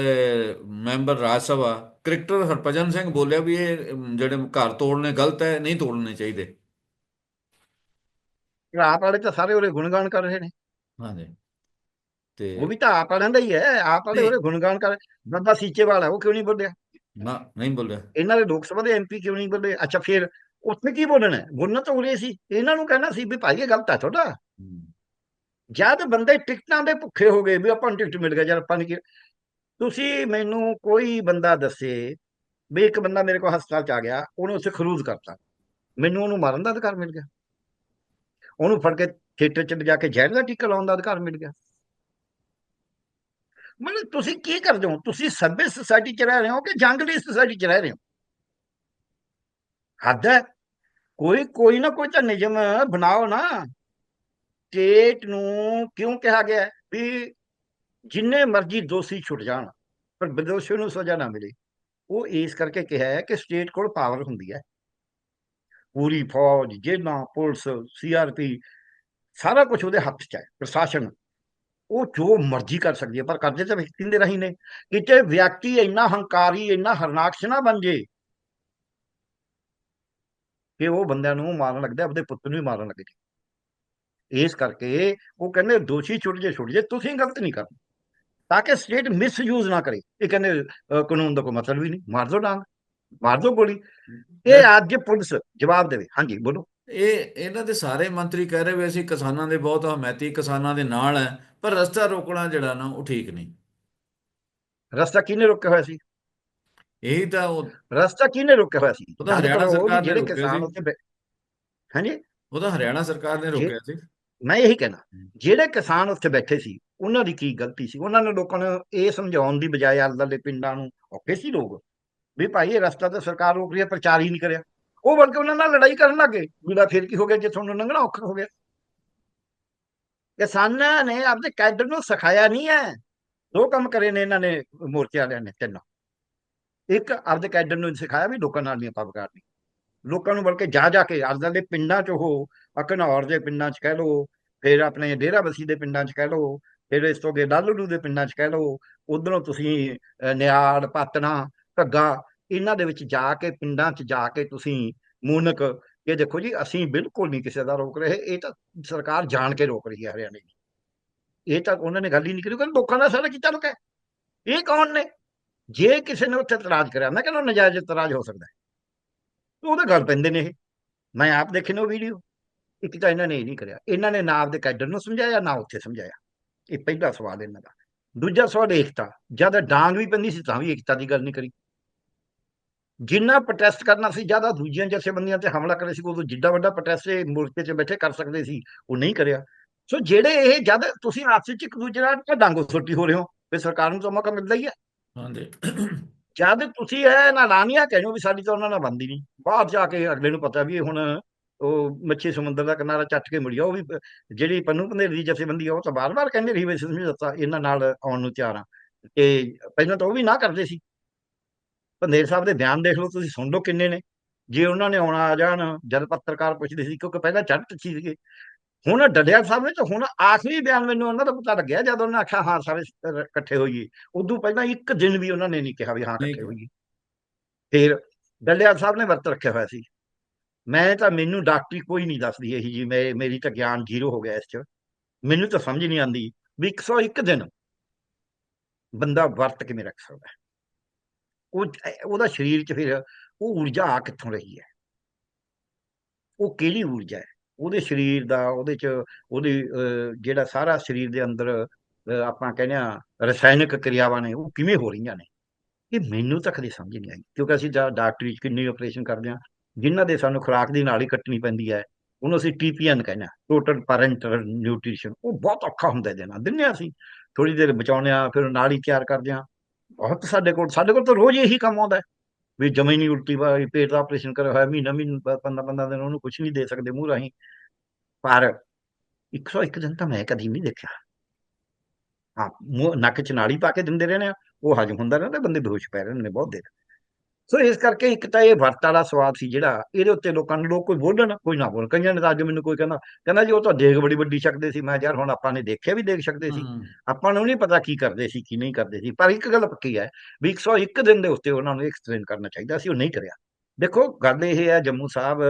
ਮੈਂਬਰ ਰਾਜ ਸਭਾ ਕ੍ਰਿਕਟਰ ਹਰਭਜਨ ਸਿੰਘ ਬੋਲਿਆ ਵੀ ਇਹ ਜਿਹੜੇ ਘਰ ਤੋੜਨੇ ਗਲਤ ਹੈ ਨਹੀਂ ਤੋੜਨੇ ਚਾਹੀਦੇ। ਆਪ ਵਾਲੇ ਤਾਂ ਸਾਰੇ ਉਹਦੇ ਗੁਣਗਾਨ ਕਰ ਰਹੇ ਨੇ। ਹਾਂਜੀ। ਤੇ ਉਹ ਵੀ ਤਾਂ ਆਪ ਵਾਲਿਆਂ ਦਾ ਹੀ ਹੈ ਆਪ ਵਾਲੇ। ਉਹਦੇ ਗੁਣਗਾਨ ਕਰ ਬੰਦਾ ਸੀਚੇਵਾਲ ਹੈ ਉਹ ਕਿਉਂ ਨਹੀਂ ਬੋਲਿਆ? ਨਾ ਨਹੀਂ ਬੋਲਿਆ। ਇਹਨਾਂ ਦੇ ਲੋਕ ਸਭਾ ਦੇ ਐਮਪੀ ਕਿਉਂ ਨਹੀਂ ਬੋਲੇ? ਅੱਛਾ ਫਿਰ ਉੱਥੇ ਕੀ ਬੋਲਣਾ? ਬੋਲਣਾ ਤਾਂ ਉਰੇ ਸੀ। ਇਹਨਾਂ ਨੂੰ ਕਹਿਣਾ ਸੀ ਵੀ ਭਾਈ ਇਹ ਗਲਤ ਹੈ। ਤੁਹਾਡਾ ਜਦ ਬੰਦੇ ਟਿਕਟਾਂ ਦੇ ਭੁੱਖੇ ਹੋ ਗਏ ਵੀ ਆਪਾਂ ਨੂੰ ਟਿਕਟ ਮਿਲ ਗਿਆ ਜਦ ਆਪਾਂ ਨੇ ਤੁਸੀਂ ਮੈਨੂੰ ਕੋਈ ਬੰਦਾ ਦੱਸੇ ਵੀ ਇੱਕ ਬੰਦਾ ਮੇਰੇ ਕੋਲ ਹਸਪਤਾਲ ਚ ਆ ਗਿਆ ਉਹਨੂੰ ਉੱਥੇ ਖਰੂਜ ਕਰਤਾ। ਮੈਨੂੰ ਉਹਨੂੰ ਮਾਰਨ ਦਾ ਅਧਿਕਾਰ ਮਿਲ ਗਿਆ। ਉਹਨੂੰ ਫੜ ਕੇ ਥੀਏਟਰ ਚ ਲਿਜਾ ਕੇ ਜ਼ਹਿਰ ਦਾ ਟੀਕਾ ਲਾਉਣ ਦਾ ਅਧਿਕਾਰ ਮਿਲ ਗਿਆ। ਮਤਲਬ ਤੁਸੀਂ ਕੀ ਕਰਦੇ ਹੋ? ਤੁਸੀਂ ਸਭ్య ਸੁਸਾਇਟੀ ਚ ਰਹਿ ਰਹੇ ਹੋ ਕਿ ਜੰਗਲੀ ਸੁਸਾਇਟੀ ਚ ਰਹਿ ਰਹੇ ਹੋ? ਹੱਦ ਹੈ। ਕੋਈ ਕੋਈ ਨਾ ਕੋਈ ਤਾਂ ਨਿਯਮ ਬਣਾਓ ਨਾ। ਸਟੇਟ ਨੂੰ ਕਿਉਂ ਕਿਹਾ ਗਿਆ ਵੀ ਜਿੰਨੇ ਮਰਜ਼ੀ ਦੋਸ਼ੀ ਛੁੱਟ ਜਾਣ, ਪਰ ਬਦੋਸ਼ੀ ਨੂੰ ਸਜ਼ਾ ਨਾ ਮਿਲੇ। ਉਹ ਇਸ ਕਰਕੇ ਕਿਹਾ ਹੈ ਕਿ ਸਟੇਟ ਕੋਲ ਪਾਵਰ ਹੁੰਦੀ ਹੈ। ਪੂਰੀ ਫੌਜ ਜੇਲਾਂ ਪੁਲਿਸ ਸੀਆਰਪੀ ਸਾਰਾ ਕੁਝ ਉਹਦੇ ਹੱਥ 'ਚ ਹੈ। ਪ੍ਰਸ਼ਾਸਨ ਉਹ ਜੋ ਮਰਜ਼ੀ ਕਰ ਸਕਦੀ ਹੈ ਪਰ ਕਰਦੇ ਤਾਂ ਵਿਅਕਤੀ ਦੇ ਰਹੀ ਨੇ। ਕਿਤੇ ਵਿਅਕਤੀ ਇੰਨਾ ਹੰਕਾਰੀ ਇੰਨਾ ਹਰਨਾਕਸ਼ ਨਾ ਬਣ ਜੇ ਕਿ ਉਹ ਬੰਦਿਆਂ ਨੂੰ ਮਾਰਨ ਲੱਗਦਾ ਆਪਣੇ ਪੁੱਤ ਨੂੰ ਵੀ ਮਾਰਨ ਲੱਗ ਜੇ ਇਸ ਕਰਕੇ ਉਹ ਕਹਿੰਦੇ ਦੋਸ਼ੀ ਛੁੱਟ ਜੇ ਛੁੱਟ ਜੇ ਤੁਸੀਂ ਗਲਤ ਨਹੀਂ ਕਰਨਾ। ਤਾਂ ਕਿ ਸਟੇਟ ਮਿਸਯੂਜ਼ ਨਾ ਕਰੇ। ਇਹ ਕਹਿੰਦੇ ਕਾਨੂੰਨ ਦਾ ਕੋਈ ਮਤਲਬ ਹੀ ਨਹੀਂ। ਮਾਰ ਦੋ ਡਾਂਗ ਮਾਰ ਦੋ ਗੋਲੀ। ਇਹ ਅੱਜ ਪੁਲਿਸ ਜਵਾਬ ਦੇਵੇ। ਹਾਂਜੀ ਬੋਲੋ। ਇਹ ਇਹਨਾਂ ਦੇ ਸਾਰੇ ਮੰਤਰੀ ਕਹਿ ਰਹੇ ਵੀ ਅਸੀਂ ਕਿਸਾਨਾਂ ਦੇ ਬਹੁਤ ਹਮਾਇਤੀ ਕਿਸਾਨਾਂ ਦੇ ਨਾਲ ਹੈ ਪਰ ਰਸਤਾ ਰੋਕਣਾ ਜਿਹੜਾ ਨਾ ਉਹ ਠੀਕ ਨਹੀਂ। ਰਸਤਾ ਕਿਹਨੇ ਰੋਕਿਆ ਹੋਇਆ ਸੀ? ਇਹੀ ਤਾਂ ਉਹ ਰਸਤਾ ਕਿਹਨੇ ਰੋਕਿਆ ਹੋਇਆ ਸੀ? ਉਹ ਤਾਂ ਹਰਿਆਣਾ ਸਰਕਾਰ ਨੇ ਜਿਹੜੇ ਰੋਕਿਆ ਕਿਸਾਨ ਬੈ- ਹਾਂਜੀ? ਉਹ ਤਾਂ ਹਰਿਆਣਾ ਸਰਕਾਰ ਨੇ ਰੋਕਿਆ ਸੀ। ਮੈਂ ਇਹੀ ਕਹਿਣਾ ਜਿਹੜੇ ਕਿਸਾਨ ਉੱਥੇ ਬੈਠੇ ਸੀ ਉਹਨਾਂ ਦੀ ਕੀ ਗਲਤੀ ਸੀ? ਉਹਨਾਂ ਨੇ ਲੋਕਾਂ ਨੂੰ ਇਹ ਸਮਝਾਉਣ ਦੀ ਬਜਾਏ ਆਲੇ ਪਿੰਡਾਂ ਨੂੰ ਔਖੇ ਸੀ ਲੋਕ ਵੀ ਭਾਈ ਇਹ ਰਸਤਾ ਤਾਂ ਸਰਕਾਰ ਰੋਕ ਰਹੀ ਹੈ ਪ੍ਰਚਾਰ ਹੀ ਨਹੀਂ ਕਰਿਆ। ਉਹ ਬਲਕਿ ਉਹਨਾਂ ਨਾਲ ਲੜਾਈ ਕਰਨ ਲੱਗੇ ਵੀਲਾ ਫਿਰ ਕੀ ਹੋ ਗਿਆ? ਜੇ ਤੁਹਾਨੂੰ ਲੰਘਣਾ ਔਖਾ ਹੋ ਗਿਆ। ਕਿਸਾਨਾਂ ਨੇ ਆਪਣੇ ਕੈਡਰ ਨੂੰ ਸਿਖਾਇਆ ਨਹੀਂ ਹੈ। ਦੋ ਕੰਮ ਕਰੇ ਨੇ ਇਹਨਾਂ ਨੇ, ਮੋਰਚੇ ਵਾਲਿਆਂ ਨੇ ਤਿੰਨ। ਇੱਕ ਆਪਦੇ ਕੈਡਰ ਨੂੰ ਸਿਖਾਇਆ ਵੀ ਲੋਕਾਂ ਨਾਲ ਨਹੀਂ ਆਪਾਂ ਵਿਗਾੜਨੀ ਲੋਕਾਂ ਨੂੰ ਬਲਕਿ ਜਾ ਜਾ ਕੇ ਆਪਦੇ ਦੇ ਪਿੰਡਾਂ 'ਚ ਉਹ ਅਕਨੌਰ ਦੇ ਪਿੰਡਾਂ 'ਚ ਕਹਿ ਲਓ, ਫਿਰ ਆਪਣੇ ਡੇਰਾਬੱਸੀ ਦੇ ਪਿੰਡਾਂ 'ਚ ਕਹਿ ਲਓ, ਫਿਰ ਇਸ ਤੋਂ ਅੱਗੇ ਲਾਲੜੂ ਦੇ ਪਿੰਡਾਂ 'ਚ ਕਹਿ ਲਓ, ਉਧਰੋਂ ਤੁਸੀਂ ਨਿਆੜ, ਪਾਤਣਾ, ਘੱਗਾ ਇਹਨਾਂ ਦੇ ਵਿੱਚ ਜਾ ਕੇ, ਪਿੰਡਾਂ 'ਚ ਜਾ ਕੇ ਤੁਸੀਂ ਮੂਨਕ, ਇਹ ਦੇਖੋ ਜੀ, ਅਸੀਂ ਬਿਲਕੁਲ ਨਹੀਂ ਕਿਸੇ ਦਾ ਰੋਕ ਰਹੇ, ਇਹ ਤਾਂ ਸਰਕਾਰ ਜਾਣ ਕੇ ਰੋਕ ਰਹੀ ਹੈ ਹਰਿਆਣੇ ਦੀ। ਇਹ ਤਾਂ ਉਹਨਾਂ ਨੇ ਗੱਲ ਹੀ ਨਹੀਂ ਕਰੀ ਕਿ ਲੋਕਾਂ ਦਾ ਸਾਰਾ ਕੀਤਾ ਲੋਕ ਇਹ ਕੌਣ ਨੇ? ਜੇ ਕਿਸੇ ਨੇ ਉੱਥੇ ਇਤਰਾਜ਼ ਕਰਿਆ, ਮੈਂ ਕਹਿੰਦਾ ਨਜਾਇਜ਼ ਇਤਰਾਜ਼ ਹੋ ਸਕਦਾ ਹੈ। ਉਹਦੇ ਗੱਲ ਪੈਂਦੇ ਨੇ ਇਹ। ਮੈਂ ਆਪ ਦੇਖੇ ਨੇ ਉਹ ਵੀਡੀਓ। ਇੱਕ ਤਾਂ ਇਹਨਾਂ ਨੇ ਇਹ ਨਹੀਂ ਕਰਿਆ। ਇਹਨਾਂ ਨੇ ਨਾ ਆਪਦੇ ਕੈਡਰ ਨੂੰ ਸਮਝਾਇਆ, ਨਾ ਉੱਥੇ ਸਮਝਾਇਆ। ਇਹ ਪਹਿਲਾ ਸਵਾਲ ਇਹਨਾਂ ਦਾ। ਦੂਜਾ ਸਵਾਲ ਏਕਤਾ। ਜਦ ਡਾਂਗ ਵੀ ਪੈਂਦੀ ਸੀ, ਤਾਂ ਵੀ ਏਕਤਾ ਦੀ ਗੱਲ ਨਹੀਂ ਕਰੀ। ਜਿੰਨਾ ਪ੍ਰੋਟੈਸਟ ਕਰਨਾ ਸੀ ਜ਼ਿਆਦਾ ਦੂਜੀਆਂ ਜਥੇਬੰਦੀਆਂ ਤੇ ਹਮਲਾ ਕਰੇ ਸੀ ਉਦੋਂ ਜਿੱਡਾ ਵੱਡਾ ਪ੍ਰੋਟੈਸਟ ਇਹ ਮੋਰਚੇ 'ਚ ਬੈਠੇ ਕਰ ਸਕਦੇ ਸੀ ਉਹ ਨਹੀਂ ਕਰਿਆ। ਸੋ ਜਿਹੜੇ ਇਹ ਜਦ ਤੁਸੀਂ ਆਪਸ ਵਿੱਚ ਇੱਕ ਦੂਜੇ ਨਾਲ ਡਾਂਗੋ ਸੋਟੀ ਹੋ ਰਹੇ ਹੋ? ਫਿਰ ਸਰਕਾਰ ਨੂੰ ਤਾਂ ਮੌਕਾ ਮਿਲਦਾ ਹੀ ਹੈ। ਹਾਂਜੀ। ਜਦ ਤੁਸੀਂ ਇਹ ਨਾ ਲਾਨੀਆਂ ਕਹਿੰਦੇ ਵੀ ਸਾਡੀ ਤਾਂ ਉਹਨਾਂ ਨਾਲ ਬੰਦੀ ਨਹੀਂ। ਬਾਹਰ ਜਾ ਕੇ ਅਗਲੇ ਨੂੰ ਪਤਾ ਵੀ ਇਹ ਹੁਣ ਉਹ ਮੱਛੀ ਸਮੁੰਦਰ ਦਾ ਕਿਨਾਰਾ ਚੱਟ ਕੇ ਮੁੜਿਆ ਉਹ ਵੀ ਜਿਹੜੀ ਪੰਨੂ ਪੰਦੇਰੀ ਦੀ ਜਥੇਬੰਦੀ ਆ ਉਹ ਤਾਂ ਬਾਰ-ਬਾਰ ਕਹਿੰਦੇ ਰਹੀ ਵੀ ਅਸੀਂ ਸਮਝੌਤਾ ਇਹਨਾਂ ਨਾਲ ਆਉਣ ਨੂੰ ਤਿਆਰ ਆ ਤੇ ਪਹਿਲਾਂ ਤਾਂ ਉਹ ਵੀ ਨਾ ਕਰਦੇ ਸੀ। ਪੰਦੇਰ ਸਾਹਿਬ ਦੇ ਬਿਆਨ ਦੇਖ ਲਓ ਤੁਸੀਂ ਸੁਣ ਲਓ ਕਿੰਨੇ ਨੇ। ਜੇ ਉਹਨਾਂ ਨੇ ਆਉਣਾ ਆ ਜਾਣ ਜਦ ਪੱਤਰਕਾਰ ਪੁੱਛਦੇ ਸੀ ਕਿਉਂਕਿ ਪਹਿਲਾਂ ਚੜ੍ਹਤ ਸੀਗੇ। ਹੁਣ ਡੱਡਿਆ ਸਾਹਿਬ ਨੇ ਤਾਂ ਹੁਣ ਆਖਰੀ ਬਿਆਨ ਮੈਨੂੰ ਉਹਨਾਂ ਦਾ ਪਤਾ ਲੱਗਿਆ ਜਦ ਉਹਨਾਂ ਆਖਿਆ ਹਾਂ ਸਾਰੇ ਇਕੱਠੇ ਹੋਈਏ। ਉਦੋਂ ਪਹਿਲਾਂ ਇੱਕ ਦਿਨ ਵੀ ਉਹਨਾਂ ਨੇ ਨਹੀਂ ਕਿਹਾ ਵੀ ਹਾਂ ਇਕੱਠੇ। ਹੋਈਏ। ਫਿਰ ਡੱਲਿਆ ਸਾਹਿਬ ਨੇ ਵਰਤ ਰੱਖਿਆ ਹੋਇਆ ਸੀ। ਮੈਂ ਤਾਂ ਮੈਨੂੰ ਡਾਕਟਰੀ ਕੋਈ ਨਹੀਂ ਦੱਸਦੀ ਇਹੀ ਜੀ ਮੈਂ ਮੇਰੀ ਤਾਂ ਗਿਆਨ ਜ਼ੀਰੋ ਹੋ ਗਿਆ ਇਸ 'ਚ। ਮੈਨੂੰ ਤਾਂ ਸਮਝ ਨਹੀਂ ਆਉਂਦੀ ਵੀ 101 ਦਿਨ ਬੰਦਾ ਵਰਤ ਕਿਵੇਂ ਰੱਖ ਸਕਦਾ। ਉਹ, ਉਹਦਾ ਸਰੀਰ 'ਚ ਫਿਰ ਉਹ ਊਰਜਾ ਆ ਕਿੱਥੋਂ ਰਹੀ ਹੈ? ਉਹ ਕਿਹੜੀ ਊਰਜਾ ਹੈ? ਉਹਦੇ ਸਰੀਰ ਦਾ, ਉਹਦੇ 'ਚ ਉਹਦੀ ਜਿਹੜਾ ਸਾਰਾ ਸਰੀਰ ਦੇ ਅੰਦਰ ਆਪਾਂ ਕਹਿੰਦੇ ਆ ਰਸਾਇਣਿਕ ਕਿਰਿਆਵਾਂ ਨੇ, ਉਹ ਕਿਵੇਂ ਹੋ ਰਹੀਆਂ ਨੇ? ਇਹ ਮੈਨੂੰ ਤੱਕ ਦੀ ਸਮਝ ਨਹੀਂ ਆਈ, ਕਿਉਂਕਿ ਅਸੀਂ ਜਾ ਡਾਕਟਰੀ 'ਚ ਕਿੰਨੇ ਆਪਰੇਸ਼ਨ ਕਰਦੇ ਹਾਂ, ਜਿਨ੍ਹਾਂ ਦੇ ਸਾਨੂੰ ਖੁਰਾਕ ਦੀ ਨਾਲ ਹੀ ਕੱਟਣੀ ਪੈਂਦੀ ਹੈ, ਉਹਨੂੰ ਅਸੀਂ ਟੀਪੀਐਨ ਕਹਿੰਦੇ ਆ ਟੋਟਲ ਪੈਰੈਂਟਲ ਨਿਊਟ੍ਰੀਸ਼ਨ ਉਹ ਬਹੁਤ ਔਖਾ ਹੁੰਦਾ ਦੇਣਾ ਦਿੰਦੇ ਹਾਂ ਅਸੀਂ ਥੋੜੀ ਦੇਰ ਬਚਾਉਂਦੇ ਆ ਫਿਰ ਨਾਲ ਹੀ ਤਿਆਰ ਕਰਦੇ ਆ ਬਹੁਤ ਸਾਡੇ ਕੋਲ ਸਾਡੇ ਕੋਲ ਤਾਂ ਰੋਜ਼ ਇਹੀ ਕੰਮ ਆਉਂਦਾ ਵੀ ਜਮੇ ਨਹੀਂ ਉਲਟੀ ਵਾਲੀ ਪੇਟ ਦਾ ਆਪਰੇਸ਼ਨ ਕਰਿਆ ਹੋਇਆ, ਮਹੀਨਾ ਮਹੀਨਾ 15 15 ਦਿਨ ਉਹਨੂੰ ਕੁਝ ਨਹੀਂ ਦੇ ਸਕਦੇ ਮੂੰਹ ਰਾਹੀਂ। ਪਰ 101 ਦਿਨ ਤਾਂ ਮੈਂ ਕਦੀ ਨਹੀਂ ਦੇਖਿਆ। ਹਾਂ, ਮੂੰਹ, ਨੱਕ ਚ ਨਾੜੀ ਪਾ ਕੇ ਦਿੰਦੇ ਰਹਿੰਦੇ ਆ। ਉਹ ਹਜਮ ਹੁੰਦਾ ਰਹਿੰਦਾ, ਬੰਦੇ ਬੇਹੋਸ਼ ਪੈ ਰਹੇ ਨੇ ਬਹੁਤ ਦੇਰ। ਸੋ ਇਸ ਕਰਕੇ ਇੱਕ ਤਾਂ ਇਹ ਵਰਤ ਵਾਲਾ ਸਵਾਦ ਸੀ ਜਿਹੜਾ ਇਹਦੇ ਉੱਤੇ ਲੋਕਾਂ ਨੂੰ ਲੋਕ ਕੋਈ ਬੋਲਣ ਕੋਈ ਨਾ ਬੋਲ ਕਈਆਂ ਨੇ ਤਾਂ ਅੱਜ ਮੈਨੂੰ ਕੋਈ ਕਹਿੰਦਾ ਕਹਿੰਦਾ ਜੀ ਉਹ ਤਾਂ ਦੇਖ ਬੜੀ ਵੱਡੀ ਛਕਦੇ ਸੀ। ਮੈਂ ਯਾਰ ਹੁਣ ਆਪਾਂ ਨੇ ਦੇਖਿਆ ਵੀ ਦੇਖ ਸਕਦੇ ਸੀ। ਆਪਾਂ ਨੂੰ ਨਹੀਂ ਪਤਾ ਕੀ ਕਰਦੇ ਸੀ ਕੀ ਨਹੀਂ ਕਰਦੇ ਸੀ। ਪਰ ਇੱਕ ਗੱਲ ਪੱਕੀ ਹੈ ਵੀ 101 ਦਿਨ ਦੇ ਉੱਤੇ ਉਹਨਾਂ ਨੂੰ ਐਕਸਪਲੇਨ ਕਰਨਾ ਚਾਹੀਦਾ ਸੀ ਉਹ ਨਹੀਂ ਕਰਿਆ। ਦੇਖੋ ਗੱਲ ਇਹ ਹੈ ਜੰਮੂ ਸਾਹਿਬ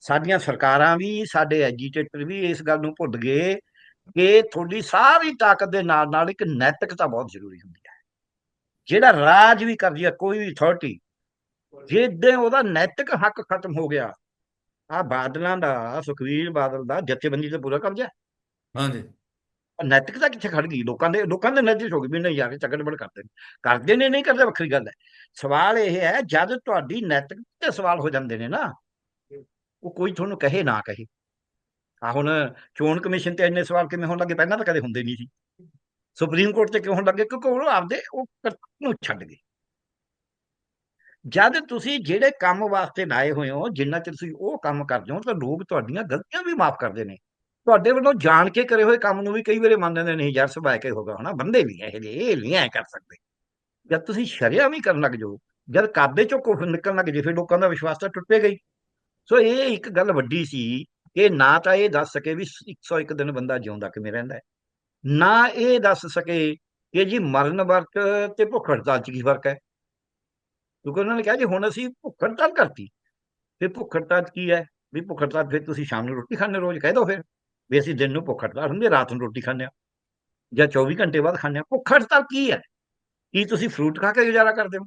ਸਾਡੀਆਂ ਸਰਕਾਰਾਂ ਵੀ ਸਾਡੇ ਐਜੀਟੇਟਰ ਵੀ ਇਸ ਗੱਲ ਨੂੰ ਭੁੱਲ ਗਏ ਕਿ ਤੁਹਾਡੀ ਸਾਰੀ ਤਾਕਤ ਦੇ ਨਾਲ ਨਾਲ ਇੱਕ ਨੈਤਿਕਤਾ ਬਹੁਤ ਜ਼ਰੂਰੀ ਹੁੰਦੀ। ਹੈ ਜਿਹੜਾ ਰਾਜ ਵੀ ਕਰਦੀ ਹੈ ਕੋਈ ਵੀ ਅਥਾਰਟੀ ਜਿੱਦਾਂ ਉਹਦਾ ਨੈਤਿਕ ਹੱਕ ਖਤਮ ਹੋ ਗਿਆ ਆ ਬਾਦਲਾਂ ਦਾ ਸੁਖਵੀਰ ਬਾਦਲ ਦਾ ਜਥੇਬੰਦੀ ਤੇ ਪੂਰਾ ਕਬਜ਼ਾ। ਹਾਂਜੀ। ਨੈਤਿਕਤਾ ਕਿੱਥੇ ਖੜ ਗਈ? ਲੋਕਾਂ ਦੇ ਲੋਕਾਂ ਦੇ ਨਜ਼ਰ ਹੋ ਗਈ ਵੀ ਨਹੀਂ ਯਾਰ ਚੱਕੜ ਬੜ ਕਰਦੇ ਨੇ। ਕਰਦੇ ਨੇ ਨਹੀਂ ਕਰਦੇ ਵੱਖਰੀ ਗੱਲ ਹੈ। ਸਵਾਲ ਇਹ ਹੈ ਜਦ ਤੁਹਾਡੀ ਨੈਤਿਕਤਾ ਤੇ ਸਵਾਲ ਹੋ ਜਾਂਦੇ ਨੇ ਨਾ ਉਹ ਕੋਈ ਤੁਹਾਨੂੰ ਕਹੇ ਨਾ ਕਹੇ। ਆ ਹੁਣ ਚੋਣ ਕਮਿਸ਼ਨ ਤੇ ਇੰਨੇ ਸਵਾਲ ਕਿਵੇਂ ਹੋਣ ਲੱਗੇ? ਪਹਿਲਾਂ ਤਾਂ ਕਦੇ ਹੁੰਦੇ ਨਹੀਂ ਸੀ। ਸੁਪਰੀਮ ਕੋਰਟ ਤੇ ਕਿਉਂ ਹੋਣ ਲੱਗੇ? ਕਿਉਂਕਿ ਉਹ ਆਪਦੇ, ਉਹ ਨੂੰ ਛੱਡ ਗਏ। ਜਦ ਤੁਸੀਂ ਜਿਹੜੇ ਕੰਮ ਵਾਸਤੇ ਲਾਏ ਹੋਏ ਹੋ, ਜਿੰਨਾ ਚਿਰ ਤੁਸੀਂ ਉਹ ਕੰਮ ਕਰਦੇ ਹੋ, ਤਾਂ ਲੋਕ ਤੁਹਾਡੀਆਂ ਗਲਤੀਆਂ ਵੀ ਮਾਫ ਕਰਦੇ ਨੇ। ਤੁਹਾਡੇ ਵੱਲੋਂ ਜਾਣ ਕੇ ਕਰੇ ਹੋਏ ਕੰਮ ਨੂੰ ਵੀ ਕਈ ਵਾਰੀ ਮੰਨਦੇ ਨੇ, ਨਹੀਂ ਯਾਰ ਸੁਭਾਅ ਕੇ ਹੋਗਾ ਹਨਾ ਬੰਦੇ ਵੀ ਇਹ ਇਹ ਨਹੀਂ ਐ ਕਰ ਸਕਦੇ। ਜਦ ਤੁਸੀਂ ਸ਼ਰਿਆ ਵੀ ਕਰਨ ਲੱਗ ਜਾਓ, ਜਦ ਕਾਬੇ ਚੋਂ ਕੁਫ ਨਿਕਲਣ ਲੱਗ ਜੇ ਫਿਰ ਲੋਕਾਂ ਦਾ ਵਿਸ਼ਵਾਸ ਤਾਂ ਟੁੱਟੇ ਗਈ। ਸੋ ਇਹ ਇੱਕ ਗੱਲ ਵੱਡੀ ਸੀ ਕਿ ਨਾ ਤਾਂ ਇਹ ਦੱਸ ਸਕੇ ਵੀ 101 ਦਿਨ ਬੰਦਾ ਜਿਉਂਦਾ ਕਿਵੇਂ ਰਹਿੰਦਾ ਹੈ। ਨਾ ਇਹ ਦੱਸ ਸਕੇ ਕਿ ਜੀ ਮਰਨ ਵਰਤ ਤੇ ਭੁੱਖ ਹੜਤਾਲ ਚ ਕੀ ਫ਼ਰਕ ਹੈ? ਕਿਉਂਕਿ ਉਹਨਾਂ ਨੇ ਕਿਹਾ ਜੀ, ਹੁਣ ਅਸੀਂ ਭੁੱਖ ਹੜਤਾਲ ਕਰਤੀ ਫਿਰ ਭੁੱਖ ਹੜਤਾਲ 'ਚ ਕੀ ਹੈ? ਵੀ ਭੁੱਖ ਹੜਤਾਲ ਫਿਰ ਤੁਸੀਂ ਸ਼ਾਮ ਨੂੰ ਰੋਟੀ ਖਾਣੇ ਰੋਜ਼ ਕਹਿ ਦਿਓ ਫਿਰ। ਵੀ ਅਸੀਂ ਦਿਨ ਨੂੰ ਭੁੱਖ ਹੜਤਾਲ ਹੁੰਦੀ, ਰਾਤ ਨੂੰ ਰੋਟੀ ਖਾਂਦੇ ਆ ਜਾਂ 24 ਘੰਟੇ ਬਾਅਦ ਖਾਂਦੇ ਆ ਭੁੱਖ ਹੜਤਾਲ ਕੀ ਹੈ? ਕੀ ਤੁਸੀਂ ਫਰੂਟ ਖਾ ਕੇ ਗੁਜ਼ਾਰਾ ਕਰਦੇ ਹੋ?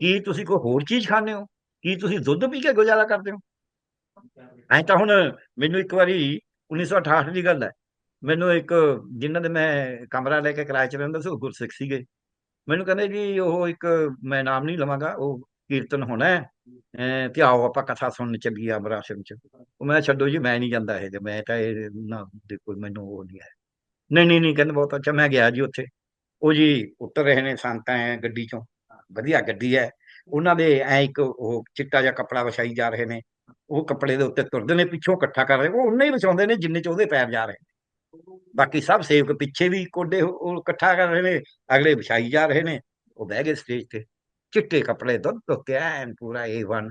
ਕੀ ਤੁਸੀਂ ਕੋਈ ਹੋਰ ਚੀਜ਼ ਖਾਂਦੇ ਹੋ? ਕੀ ਤੁਸੀਂ ਦੁੱਧ ਪੀ ਕੇ ਗੁਜ਼ਾਰਾ ਕਰਦੇ ਹੋ? ਐਂ ਤਾਂ ਹੁਣ ਮੈਨੂੰ ਇੱਕ ਵਾਰੀ 1968 ਦੀ ਗੱਲ ਹੈ। ਮੈਨੂੰ ਇੱਕ ਜਿਨ੍ਹਾਂ ਦੇ ਮੈਂ ਕਮਰਾ ਲੈ ਕੇ ਕਿਰਾਏ 'ਚ ਰਹਿੰਦਾ ਸੀ, ਉਹ ਗੁਰਸਿੱਖ ਸੀਗੇ। ਮੈਨੂੰ ਕਹਿੰਦੇ ਜੀ, ਉਹ ਇੱਕ ਮੈਂ ਨਾਮ ਨਹੀਂ ਲਵਾਂਗਾ, ਉਹ ਕੀਰਤਨ ਹੋਣਾ ਹੈ ਤੇ ਆਓ ਆਪਾਂ ਕਥਾ ਸੁਣਨ ਚੱਲੀਏ ਅੰਬਰ 'ਚ। ਉਹ ਮੈਂ ਛੱਡੋ ਜੀ, ਮੈਂ ਨਹੀਂ ਜਾਂਦਾ ਇਹ ਤੇ ਮੈਂ ਤਾਂ ਇਹ ਨਾ ਦੇ ਕੋਈ ਮੈਨੂੰ ਉਹ ਨਹੀਂ ਹੈ। ਨਹੀਂ ਨਹੀਂ ਨਹੀਂ, ਕਹਿੰਦੇ ਬਹੁਤ ਅੱਛਾ, ਮੈਂ ਗਿਆ ਜੀ ਉੱਥੇ। ਉਹ ਜੀ ਉਤਰ ਰਹੇ ਨੇ ਸੰਤਾਂ ਐ ਗੱਡੀ 'ਚੋਂ। ਵਧੀਆ ਗੱਡੀ ਹੈ। ਉਹਨਾਂ ਦੇ ਐ ਇੱਕ ਉਹ ਚਿੱਟਾ ਜਿਹਾ ਕੱਪੜਾ ਵਿਛਾਈ ਜਾ ਰਹੇ ਨੇ। ਉਹ ਕੱਪੜੇ ਦੇ ਉੱਤੇ ਤੁਰਦੇ ਨੇ, ਪਿੱਛੋਂ ਇਕੱਠਾ ਕਰ ਰਹੇ ਉਹ ਉਨੇ ਹੀ ਵਿਛਾਉਂਦੇ ਨੇ ਜਿੰਨੇ ਚ ਉਹਦੇ ਪੈਰ ਜਾ ਰਹੇ ਨੇ। ਬਾਕੀ ਸਭ ਸੇਵਕ ਪਿੱਛੇ ਵੀ ਕੋਡੇ ਉਹ ਇਕੱਠਾ ਕਰ ਰਹੇ ਨੇ ਅਗਲੇ ਵਿਛਾਈ ਜਾ ਰਹੇ ਨੇ ਉਹ ਬਹਿ ਗਏ ਸਟੇਜ ਤੇ ਚਿੱਟੇ ਕੱਪੜੇ ਦੁੱਧ ਧੋਤੇ ਐਨ ਪੂਰਾ A1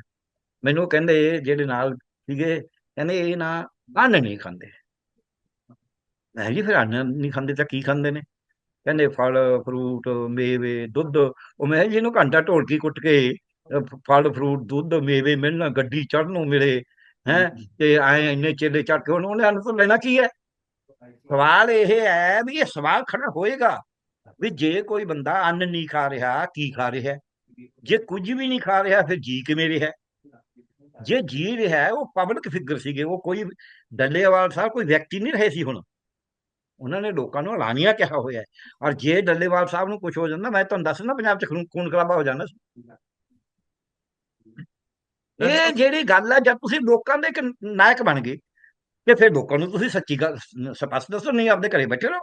ਮੈਨੂੰ ਕਹਿੰਦੇ ਜਿਹੜੇ ਨਾਲ ਸੀਗੇ ਕਹਿੰਦੇ ਇਹ ਨਾ ਅੰਨ ਨਹੀਂ ਖਾਂਦੇ। ਮੈਂ ਜੀ ਫਿਰ ਅੰਨ ਨਹੀਂ ਖਾਂਦੇ ਤਾਂ ਕੀ ਖਾਂਦੇ ਨੇ? ਕਹਿੰਦੇ ਫਲ ਫਰੂਟ ਮੇਵੇ ਦੁੱਧ ਉਹ ਮੈਂ ਜੀ ਇਹਨੂੰ ਘੰਟਾ ਢੋਲਕੀ ਕੁੱਟ ਕੇ ਫਲ ਫਰੂਟ ਦੁੱਧ ਮੇਵੇ ਮਿਲਣ ਗੱਡੀ ਚੜ੍ਹਨ ਨੂੰ ਮਿਲੇ ਹੈ ਤੇ ਐ ਇੰਨੇ ਚੇਲੇ ਚੜ ਕੇ ਉਹਨੂੰ ਉਹਨੇ ਅੰਨ ਤੋਂ ਲੈਣਾ ਕੀ ਹੈ? ਸਵਾਲ ਇਹ ਹੈ ਵੀ ਇਹ ਸਵਾਲ ਖੜਾ ਹੋਏਗਾ ਵੀ ਜੇ ਕੋਈ ਬੰਦਾ ਅੰਨ ਨਹੀਂ ਖਾ ਰਿਹਾ ਕੀ ਖਾ ਰਿਹਾ? ਜੇ ਕੁਝ ਵੀ ਨਹੀਂ ਖਾ ਰਿਹਾ ਫਿਰ ਜੀ ਕਿਵੇਂ ਰਿਹਾ? ਜੇ ਜੀ ਰਿਹਾ ਉਹ ਪਬਲਿਕ ਫਿਗਰ ਸੀਗੇ ਉਹ ਕੋਈ ਡੱਲੇਵਾਲ ਸਾਹਿਬ ਕੋਈ ਵਿਅਕਤੀ ਨਹੀਂ ਰਹੇ ਸੀ ਹੁਣ ਉਹਨਾਂ ਨੇ ਲੋਕਾਂ ਨੂੰ ਐਲਾਨੀਆਂ ਕਿਹਾ ਹੋਇਆ ਔਰ ਜੇ ਡੱਲੇਵਾਲ ਸਾਹਿਬ ਨੂੰ ਕੁਝ ਹੋ ਜਾਂਦਾ ਮੈਂ ਤੁਹਾਨੂੰ ਦੱਸਣਾ ਪੰਜਾਬ 'ਚ ਖੂਨ ਖੂਨ ਖਰਾਬਾ ਹੋ ਜਾਣਾ ਸੀ। ਇਹ ਜਿਹੜੀ ਗੱਲ ਹੈ ਜਦ ਤੁਸੀਂ ਲੋਕਾਂ ਦੇ ਇੱਕ ਨਾਇਕ ਬਣ ਗਏ ਤੇ ਫਿਰ ਲੋਕਾਂ ਨੂੰ ਤੁਸੀਂ ਸੱਚੀ ਗੱਲ ਸ- ਸਪਸ਼ਟ ਦੱਸੋ, ਨਹੀਂ ਆਪਦੇ ਘਰੇ ਬੈਠੇ ਰਹੋ।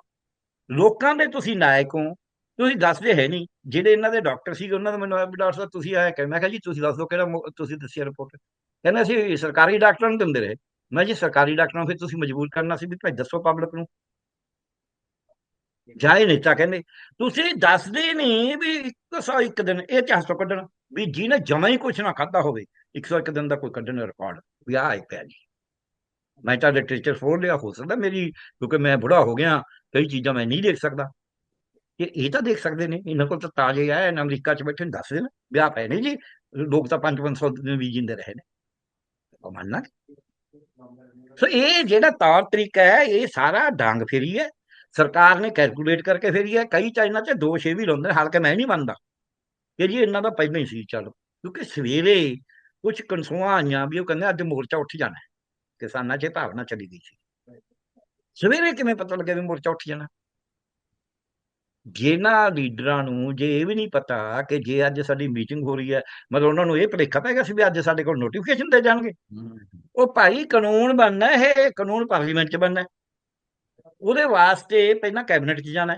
ਲੋਕਾਂ ਦੇ ਤੁਸੀਂ ਨਾਇਕ ਹੋ, ਤੁਸੀਂ ਦੱਸਦੇ ਹੈ ਨਹੀਂ। ਜਿਹੜੇ ਇਹਨਾਂ ਦੇ ਡਾਕਟਰ ਸੀਗੇ, ਉਹਨਾਂ ਦਾ ਮੈਨੂੰ ਡਾਕਟਰ ਸਾਹਿਬ, ਤੁਸੀਂ ਆਇਆ ਕਿ ਮੈਂ ਕਿਹਾ ਜੀ, ਤੁਸੀਂ ਦੱਸ ਦਿਓ ਕਿਹੜਾ ਤੁਸੀਂ ਦੱਸਿਆ ਰਿਪੋਰਟ। ਕਹਿੰਦੇ ਅਸੀਂ ਸਰਕਾਰੀ ਡਾਕਟਰਾਂ ਨੂੰ ਦਿੰਦੇ ਰਹੇ। ਮੈਂ ਜੀ, ਸਰਕਾਰੀ ਡਾਕਟਰਾਂ ਨੂੰ ਫਿਰ ਤੁਸੀਂ ਮਜਬੂਰ ਕਰਨਾ ਸੀ ਵੀ ਭਾਈ ਦੱਸੋ ਪਬਲਿਕ ਨੂੰ। ਜਾਏ ਨਹੀਂ ਤਾਂ ਕਹਿੰਦੇ, ਤੁਸੀਂ ਦੱਸਦੇ ਨਹੀਂ ਵੀ 101 ਦਿਨ, ਇਹ ਇਤਿਹਾਸ ਤੋਂ ਕੱਢਣ। ਵੀ ਜਿਹਨੇ ਜਮਾ ਹੀ ਕੁਝ ਨਾ ਖਾਦਾ ਹੋਵੇ 101 ਦਿਨ ਦਾ ਕੋਈ ਕੱਢਣ ਰਿਕਾਰਡ, ਵੀ ਆਹ ਹੈ ਪਿਆ ਜੀ। ਮੈਂ ਤਾਂ ਲਿਟਰੇਚਰ ਫੋੜ ਲਿਆ, ਹੋ ਸਕਦਾ ਮੇਰੀ, ਕਿਉਂਕਿ ਮੈਂ ਬੁੜਾ ਹੋ ਗਿਆ, ਕਈ ਚੀਜ਼ਾਂ ਮੈਂ ਨਹੀਂ ਦੇਖ ਸਕਦਾ। ਇਹ ਇਹ ਤਾਂ ਦੇਖ ਸਕਦੇ ਨੇ, ਇਹਨਾਂ ਕੋਲ ਤਾਂ ਤਾਜ਼ੇ ਆ, ਇਹਨਾਂ ਅਮਰੀਕਾ 'ਚ ਬੈਠੇ ਨੇ, ਦੱਸ ਦੇਣ, ਵਿਆਹ ਪਏ ਨੇ ਜੀ, ਲੋਕ ਤਾਂ 5-500 ਦਿਨ ਵੀ ਜਿੰਦੇ ਰਹੇ ਨੇ। ਉਹ ਮੰਨਣਾ ਸੋ ਇਹ ਜਿਹੜਾ ਤੌਰ ਤਰੀਕਾ ਹੈ, ਇਹ ਸਾਰਾ ਡਾਂਗ ਫੇਰੀ ਹੈ, ਸਰਕਾਰ ਨੇ ਕੈਲਕੂਲੇਟ ਕਰਕੇ ਫੇਰੀ ਹੈ, ਕਈ ਚਾਈਨਾ 'ਚ ਦੋ ਛੇ ਵੀ ਲਾਉਂਦੇ ਨੇ, ਹਾਲਾਂਕਿ ਮੈਂ ਨਹੀਂ ਮੰਨਦਾ। ਕਿ ਜੀ ਇਹਨਾਂ ਦਾ ਪਹਿਲਾਂ ਹੀ ਸੀ, ਚੱਲ, ਕਿਉਂਕਿ ਸਵੇਰੇ ਕੁਝ ਕਨਸੂਆਂ ਆਈਆਂ ਵੀ ਉਹ ਕਹਿੰਦੇ ਅੱਜ ਮੋਰਚਾ ਉੱਠ ਜਾਣਾ। ਕਿਸਾਨਾਂ 'ਚ ਇਹ ਭਾਵਨਾ ਚਲੀ ਗਈ ਸੀ। ਸਵੇਰੇ ਕਿਵੇਂ ਪਤਾ ਲੱਗਿਆ ਵੀ ਮੋਰਚਾ ਉੱਠ ਜਾਣਾ? ਜਿਹਨਾਂ ਲੀਡਰਾਂ ਨੂੰ ਜੇ ਇਹ ਵੀ ਨਹੀਂ ਪਤਾ ਕਿ ਜੇ ਅੱਜ ਸਾਡੀ ਮੀਟਿੰਗ ਹੋ ਰਹੀ ਹੈ, ਮਤਲਬ ਉਹਨਾਂ ਨੂੰ ਇਹ ਭੁਲੇਖਾ ਪੈ ਗਿਆ ਸੀ ਵੀ ਅੱਜ ਸਾਡੇ ਕੋਲ ਨੋਟੀਫਿਕੇਸ਼ਨ ਦੇ ਜਾਣਗੇ। ਉਹ ਭਾਈ ਕਾਨੂੰਨ ਬਣਨਾ, ਇਹ ਕਾਨੂੰਨ ਪਾਰਲੀਮੈਂਟ 'ਚ ਬਣਨਾ। ਉਹਦੇ ਵਾਸਤੇ ਪਹਿਲਾਂ ਕੈਬਨਿਟ 'ਚ ਜਾਣਾ।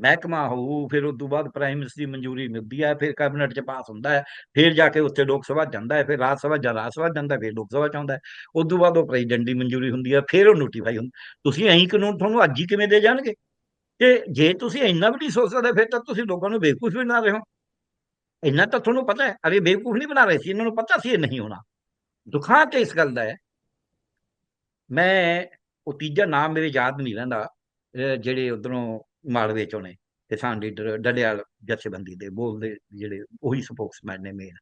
ਮਹਿਕਮਾ ਹੋਊ, ਫਿਰ ਉਸ ਤੋਂ ਬਾਅਦ ਪ੍ਰਾਈਮ ਮਿਨਿਸਟਰ ਦੀ ਮਨਜ਼ੂਰੀ ਮਿਲਦੀ ਹੈ, ਫਿਰ ਕੈਬਨਿਟ 'ਚ ਪਾਸ ਹੁੰਦਾ ਹੈ, ਫਿਰ ਜਾ ਕੇ ਉੱਥੇ ਲੋਕ ਸਭਾ ਜਾਂਦਾ ਹੈ, ਫਿਰ ਰਾਜ ਸਭਾ ਜਾਂ ਰਾਜ ਸਭਾ ਜਾਂਦਾ ਫਿਰ ਲੋਕ ਸਭਾ 'ਚ ਆਉਂਦਾ ਹੈ। ਉਸ ਤੋਂ ਬਾਅਦ ਉਹ ਪ੍ਰੈਜ਼ੀਡੈਂਟ ਦੀ ਮਨਜ਼ੂਰੀ ਹੁੰਦੀ ਹੈ, ਫਿਰ ਉਹ ਨੋਟੀਫਾਈ ਹੁੰਦਾ ਤੁਸੀਂ ਐਂ ਕਾਨੂੰਨ ਤੁਹਾਨੂੰ ਅੱਜ ਹੀ ਕਿਵੇਂ ਦੇ ਜਾਣਗੇ? ਤੇ ਜੇ ਤੁਸੀਂ ਇੰਨਾ ਵੀ ਨਹੀਂ ਸੋਚ ਸਕਦੇ, ਫਿਰ ਤਾਂ ਤੁਸੀਂ ਲੋਕਾਂ ਨੂੰ ਬੇਵਕੂਫ ਵੀ ਬਣਾ ਰਹੇ ਹੋ। ਇੰਨਾ ਤਾਂ ਤੁਹਾਨੂੰ ਪਤਾ ਹੈ, ਅਰੇ ਬੇਵਕੂਫ ਨਹੀਂ ਬਣਾ ਰਹੇ ਸੀ, ਇਹਨਾਂ ਨੂੰ ਪਤਾ ਸੀ ਇਹ ਨਹੀਂ ਹੋਣਾ। ਦੁਖਾਂ ਤੇ ਇਸ ਗੱਲ ਦਾ ਹੈ। ਮੈਂ, ਉਹ ਤੀਜਾ ਨਾਮ ਮੇਰੇ ਯਾਦ ਨਹੀਂ ਰਹਿੰਦਾ ਜਿਹੜੇ ਉਧਰੋਂ ਮਾਲਵੇ ਚੋਂ ਨੇ ਕਿਸਾਨ ਲੀਡਰ ਡੱਡਿਆਲ ਜਥੇਬੰਦੀ ਦੇ ਬੋਲਦੇ ਜਿਹੜੇ ਉਹੀ ਸਪੋਕਸਮੈਨ ਨੇ ਮੇਨ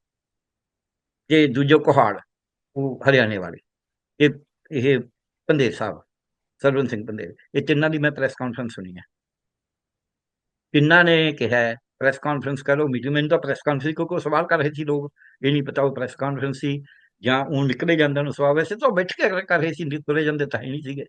ਤੇ ਦੂਜੇ ਕੋਹਾੜ, ਉਹ ਹਰਿਆਣੇ ਵਾਲੇ। ਇਹ ਇਹ ਪੰਦੇਰ ਸਾਹਿਬ ਸਰਵਨ ਸਿੰਘ ਪੰਦੇਰ ਇਹ ਤਿੰਨਾਂ ਦੀ ਮੈਂ ਪ੍ਰੈਸ ਕਾਨਫਰੰਸ ਸੁਣੀ ਹੈ ਤਿੰਨਾਂ ਨੇ ਕਿਹਾ ਪ੍ਰੈਸ ਕਾਨਫਰੰਸ ਕਰੋ, ਮੀਟਿੰਗ, ਮੈਨੂੰ ਤਾਂ ਪ੍ਰੈਸ ਕਾਨਫਰੰਸ ਕਿਉਂਕਿ ਸਵਾਲ ਕਰ ਰਹੇ ਸੀ ਲੋਕ। ਇਹ ਨਹੀਂ ਪਤਾ ਉਹ ਪ੍ਰੈਸ ਕਾਨਫਰੰਸ ਸੀ, ਜਾਂ ਉਹ ਨਿਕਲੇ ਜਾਂਦੇ ਨੂੰ ਸਵਾਲ। ਵੈਸੇ ਤਾਂ ਬੈਠ ਕੇ ਕਰ ਰਹੇ ਸੀ ਨਿਕਲੇ ਜਾਂਦੇ ਤਾਂ ਹੀ ਨਹੀਂ ਸੀਗੇ।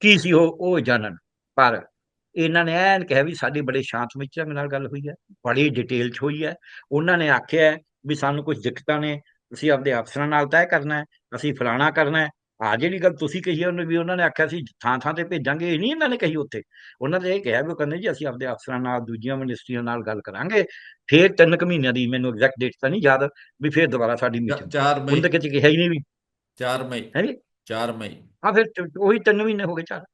ਕੀ ਸੀ ਉਹ ਉਹ ਜਾਣਨ। ਪਰ ਇਹਨਾਂ ਨੇ ਐਨ ਕਿਹਾ ਵੀ ਸਾਡੀ ਬੜੇ ਸ਼ਾਂਤ ਵਿੱਚ ਢੰਗ ਨਾਲ ਗੱਲ ਹੋਈ ਹੈ ਬੜੀ ਡਿਟੇਲ 'ਚ ਹੋਈ ਹੈ। ਉਹਨਾਂ ਨੇ ਆਖਿਆ ਵੀ ਸਾਨੂੰ ਕੁਝ ਦਿੱਕਤਾਂ ਨੇ ਅਸੀਂ ਆਪਦੇ ਅਫਸਰਾਂ ਨਾਲ ਤੈਅ ਕਰਨਾ ਹੈ ਅਸੀਂ ਫਲਾਣਾ ਕਰਨਾ ਹੈ। ਆ ਜਿਹੜੀ ਗੱਲ ਤੁਸੀਂ ਕਹੀ ਉਹਨੇ ਵੀ ਉਹਨਾਂ ਨੇ ਆਖਿਆ ਸੀ ਥਾਂ ਥਾਂ ਤੇ ਭੇਜਾਂਗੇ ਇਹ ਨਹੀਂ ਇਹਨਾਂ ਨੇ ਕਹੀ ਉੱਥੇ। ਉਹਨਾਂ ਨੇ ਇਹ ਕਿਹਾ ਵੀ ਉਹ ਕਹਿੰਦੇ ਜੀ ਅਸੀਂ ਆਪਦੇ ਅਫਸਰਾਂ ਨਾਲ ਦੂਜੀਆਂ ਮਿਨਿਸਟਰੀਆਂ ਨਾਲ ਗੱਲ ਕਰਾਂਗੇ। ਫਿਰ ਤਿੰਨ ਕੁ ਮਹੀਨਿਆਂ ਦੀ ਮੈਨੂੰ ਐਗਜ਼ੈਕਟ ਡੇਟ ਤਾਂ ਨਹੀਂ ਯਾਦ ਵੀ ਫਿਰ ਦੁਬਾਰਾ ਸਾਡੀ ਮੀਟਿੰਗ 4 ਮਈ। ਉਹਦੇ ਕਿਹਾ ਹੀ ਨਹੀਂ ਵੀ। 4 ਮਈ। ਹੈ ਜੀ? 4 ਮਈ। ਹਾਂ ਫਿਰ ਉਹੀ ਤਿੰਨ ਮਹੀਨੇ ਹੋ ਗਏ ਚਾਰ।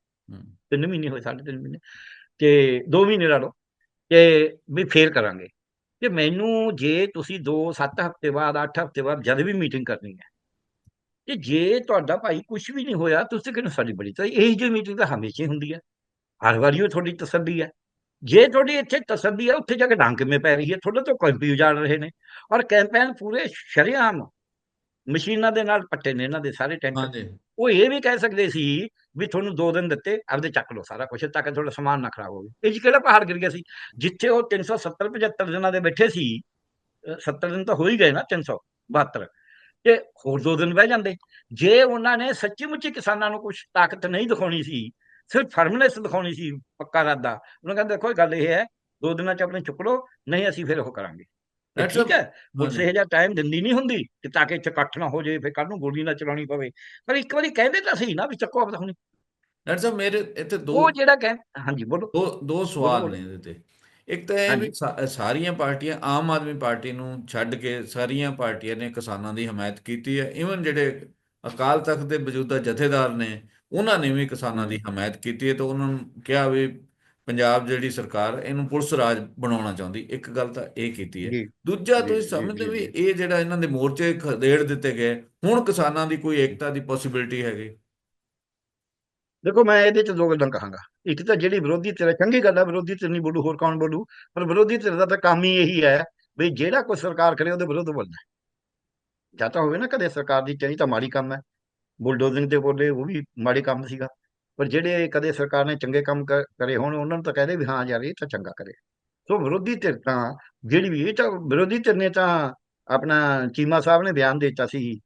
ਤਿੰਨ ਮਹੀਨੇ ਹੋਏ ਸਾਢੇ ਤਿੰਨ ਮਹੀਨੇ। ਤੇ 2 ਮਹੀਨੇ ਲਾ ਲਓ ਤੇ ਵੀ ਫੇਰ ਕਰਾਂਗੇ। ਤੇ ਮੈਨੂੰ ਜੇ ਤੁਸੀਂ 2 7 ਹਫ਼ਤੇ ਬਾਅਦ 8 ਹਫ਼ਤੇ ਬਾਅਦ ਜਦ ਵੀ ਮੀਟਿੰਗ ਕਰਨੀ ਹੈ ਤੇ ਜੇ ਤੁਹਾਡਾ ਭਾਈ ਕੁਝ ਵੀ ਨਹੀਂ ਹੋਇਆ ਤੁਸੀਂ ਕਿਹਨੂੰ ਸਾਡੀ ਬੜੀ ਤਾਂ ਇਹ ਜਿਹੀ ਮੀਟਿੰਗ ਤਾਂ ਹਮੇਸ਼ਾ ਹੀ ਹੁੰਦੀ ਹੈ। ਹਰ ਵਾਰੀ ਉਹ ਤੁਹਾਡੀ ਤਸੱਲੀ ਹੈ। ਜੇ ਤੁਹਾਡੀ ਇੱਥੇ ਤਸੱਲੀ ਹੈ ਉੱਥੇ ਜਾ ਕੇ ਡਾਂਗ ਕਿਵੇਂ ਪੈ ਰਹੀ ਹੈ? ਤੁਹਾਡੇ ਤੋਂ ਕੰਪਿਊ ਜਾ ਰਹੇ ਨੇ। ਔਰ ਕੈਂਪੇਨ ਪੂਰੇ ਸ਼ਰੇਆਮ ਮਸ਼ੀਨਾਂ ਦੇ ਨਾਲ ਪੱਟੇ ਨੇ ਇਹਨਾਂ ਦੇ ਸਾਰੇ ਹਾਂਜੀ। ਉਹ ਇਹ ਵੀ ਕਹਿ ਸਕਦੇ ਸੀ ਵੀ ਤੁਹਾਨੂੰ ਦੋ ਦਿਨ ਦਿੱਤੇ, ਆਪਦੇ ਚੱਕ ਲਓ ਸਾਰਾ ਕੁਝ ਤਾਂ ਕਿ ਤੁਹਾਡਾ ਸਮਾਨ ਨਾ ਖਰਾਬ ਹੋਵੇ। ਇਹ ਜੀ ਕਿਹੜਾ ਪਹਾੜ ਗਿਰ ਗਿਆ ਸੀ? ਜਿੱਥੇ ਉਹ 370 75 ਦਿਨਾਂ ਦੇ ਬੈਠੇ ਸੀ, ਅਹ 70 ਦਿਨ ਤਾਂ ਹੋ ਹੀ ਗਏ ਨਾ 372 ਤੇ ਹੋਰ ਦੋ ਦਿਨ ਬਹਿ ਜਾਂਦੇ। ਜੇ ਉਹਨਾਂ ਨੇ ਸੱਚੀ ਮੁੱਚੀ ਕਿਸਾਨਾਂ ਨੂੰ ਕੁਝ ਤਾਕਤ ਨਹੀਂ ਦਿਖਾਉਣੀ ਸੀ, ਸਿਰਫ ਫਰਮਨੈਸ ਦਿਖਾਉਣੀ ਸੀ, ਪੱਕਾ ਇਰਾਦਾ, ਉਹਨਾਂ ਕਹਿੰਦੇ, ਦੇਖੋ ਇਹ ਗੱਲ ਇਹ ਹੈ, ਦੋ ਦਿਨਾਂ ਚ ਆਪਣੇ ਚੁੱਕ ਲਓ, ਨਹੀਂ ਅਸੀਂ ਫਿਰ ਉਹ ਕਰਾਂਗੇ। ਠੀਕ ਹੈ। ਪੁਲਿਸ। ਇਹ ਜਿਹਾ ਟਾਈਮ ਦਿੰਦੀ ਨਹੀਂ ਹੁੰਦੀ ਕਿ ਤਾਂ ਕਿ ਇੱਥੇ ਇਕੱਠ ਨਾ ਹੋ ਜਾਏ ਫਿਰ ਕੱਲ ਨੂੰ ਗੋਲੀ ਨਾ ਚਲਾਉਣੀ ਪਵੇ। ਪਰ ਇੱਕ ਵਾਰੀ ਕਹਿੰਦੇ ਤਾਂ ਸੀ ਨਾ ਵੀ ਚੱਕੋ ਆਪਦਾ ਹੁਣ। ਡਾਕਟਰ ਸਾਹਿਬ ਮੇਰੇ ਇੱਥੇ ਦੋ ਉਹ ਜਿਹੜਾ ਕਹਿ ਹਾਂਜੀ ਬੋਲੋ। ਦੋ ਦੋ ਸਵਾਲ। ਨੇ ਇਹਦੇ ਤੇ। ਇੱਕ ਤਾਂ ਇਹ ਵੀ ਸਾਰੀਆਂ ਪਾਰਟੀਆਂ ਆਮ ਆਦਮੀ ਪਾਰਟੀ ਨੂੰ ਛੱਡ ਕੇ ਸਾਰੀਆਂ ਪਾਰਟੀਆਂ ਨੇ ਕਿਸਾਨਾਂ ਦੀ ਹਮਾਇਤ ਕੀਤੀ ਹੈ। ਇਵਨ ਜਿਹੜੇ ਅਕਾਲ ਤਖਤ ਦੇ ਮੌਜੂਦਾ ਜਥੇਦਾਰ ਨੇ ਉਹਨਾਂ ਨੇ ਵੀ ਕਿਸਾਨਾਂ ਦੀ ਹਮਾਇਤ ਕੀਤੀ ਹੈ। ਤੇ ਉਹਨਾਂ ਨੂੰ ਕਿਹਾ ਵੀ ਪੰਜਾਬ ਜਿਹੜੀ ਸਰਕਾਰ ਇਹਨੂੰ ਪੁਲਿਸ ਰਾਜ ਬਣਾਉਣਾ ਚਾਹੁੰਦੀ ਇੱਕ ਗੱਲ ਤਾਂ ਇਹ ਕੀਤੀ ਹੈ। ਦੂਜਾ ਤੁਸੀਂ ਸਮਝਦੇ ਵੀ। ਇਹ ਜਿਹੜਾ ਇਹਨਾਂ ਦੇ ਮੋਰਚੇ ਖਦੇੜ ਦਿੱਤੇ ਗਏ ਹੁਣ ਕਿਸਾਨਾਂ ਦੀ ਕੋਈ ਏਕਤਾ ਦੀ ਪੋਸਿਬਿਲਿਟੀ ਹੈਗੀ? ਦੇਖੋ ਮੈਂ ਇਹਦੇ ਚ ਦੋ ਗੱਲਾਂ ਕਹਾਂਗਾ। ਇੱਕ ਤਾਂ ਜਿਹੜੀ ਵਿਰੋਧੀ ਧਿਰ ਚੰਗੀ ਗੱਲ ਹੈ ਵਿਰੋਧੀ ਧਿਰ ਨਹੀਂ ਬੋਲੂ ਹੋਰ ਕੌਣ ਬੋਲੂ? ਪਰ ਵਿਰੋਧੀ ਧਿਰ ਦਾ ਤਾਂ ਕੰਮ ਹੀ ਇਹੀ ਹੈ ਵੀ ਜਿਹੜਾ ਕੋਈ ਸਰਕਾਰ ਕਰੇ ਉਹਦੇ ਵਿਰੁੱਧ ਬੋਲਣਾ। ਜਾਂ ਤਾਂ ਹੋਵੇ ਨਾ ਕਦੇ ਸਰਕਾਰ ਦੀ ਚੰਗੀ ਤਾਂ ਮਾੜੀ ਕੰਮ ਹੈ। ਬੁਲਡੋਜ਼ਿੰਗ ਤੇ ਬੋਲੇ ਉਹ ਵੀ ਮਾੜੀ ਕੰਮ ਸੀਗਾ। ਪਰ ਜਿਹੜੇ ਕਦੇ ਸਰਕਾਰ ਨੇ ਚੰਗੇ ਕੰਮ ਕ- ਕਰੇ ਹੋਣ, ਉਹਨਾਂ ਨੂੰ ਤਾਂ ਕਹਦੇ ਵੀ ਹਾਂ ਯਾਰ ਇਹ ਤਾਂ ਚੰਗਾ ਕਰੇ। ਸੋ ਵਿਰੋਧੀ ਧਿਰ ਤਾਂ ਜਿਹੜੀ ਵੀ ਇਹ ਤਾਂ ਵਿਰੋਧੀ ਧਿਰ ਨੇ ਤਾਂ ਆਪਣਾ ਚੀਮਾ ਸਾਹਿਬ ਨੇ ਬਿਆਨ ਦੇ ਦਿੱਤਾ ਸੀ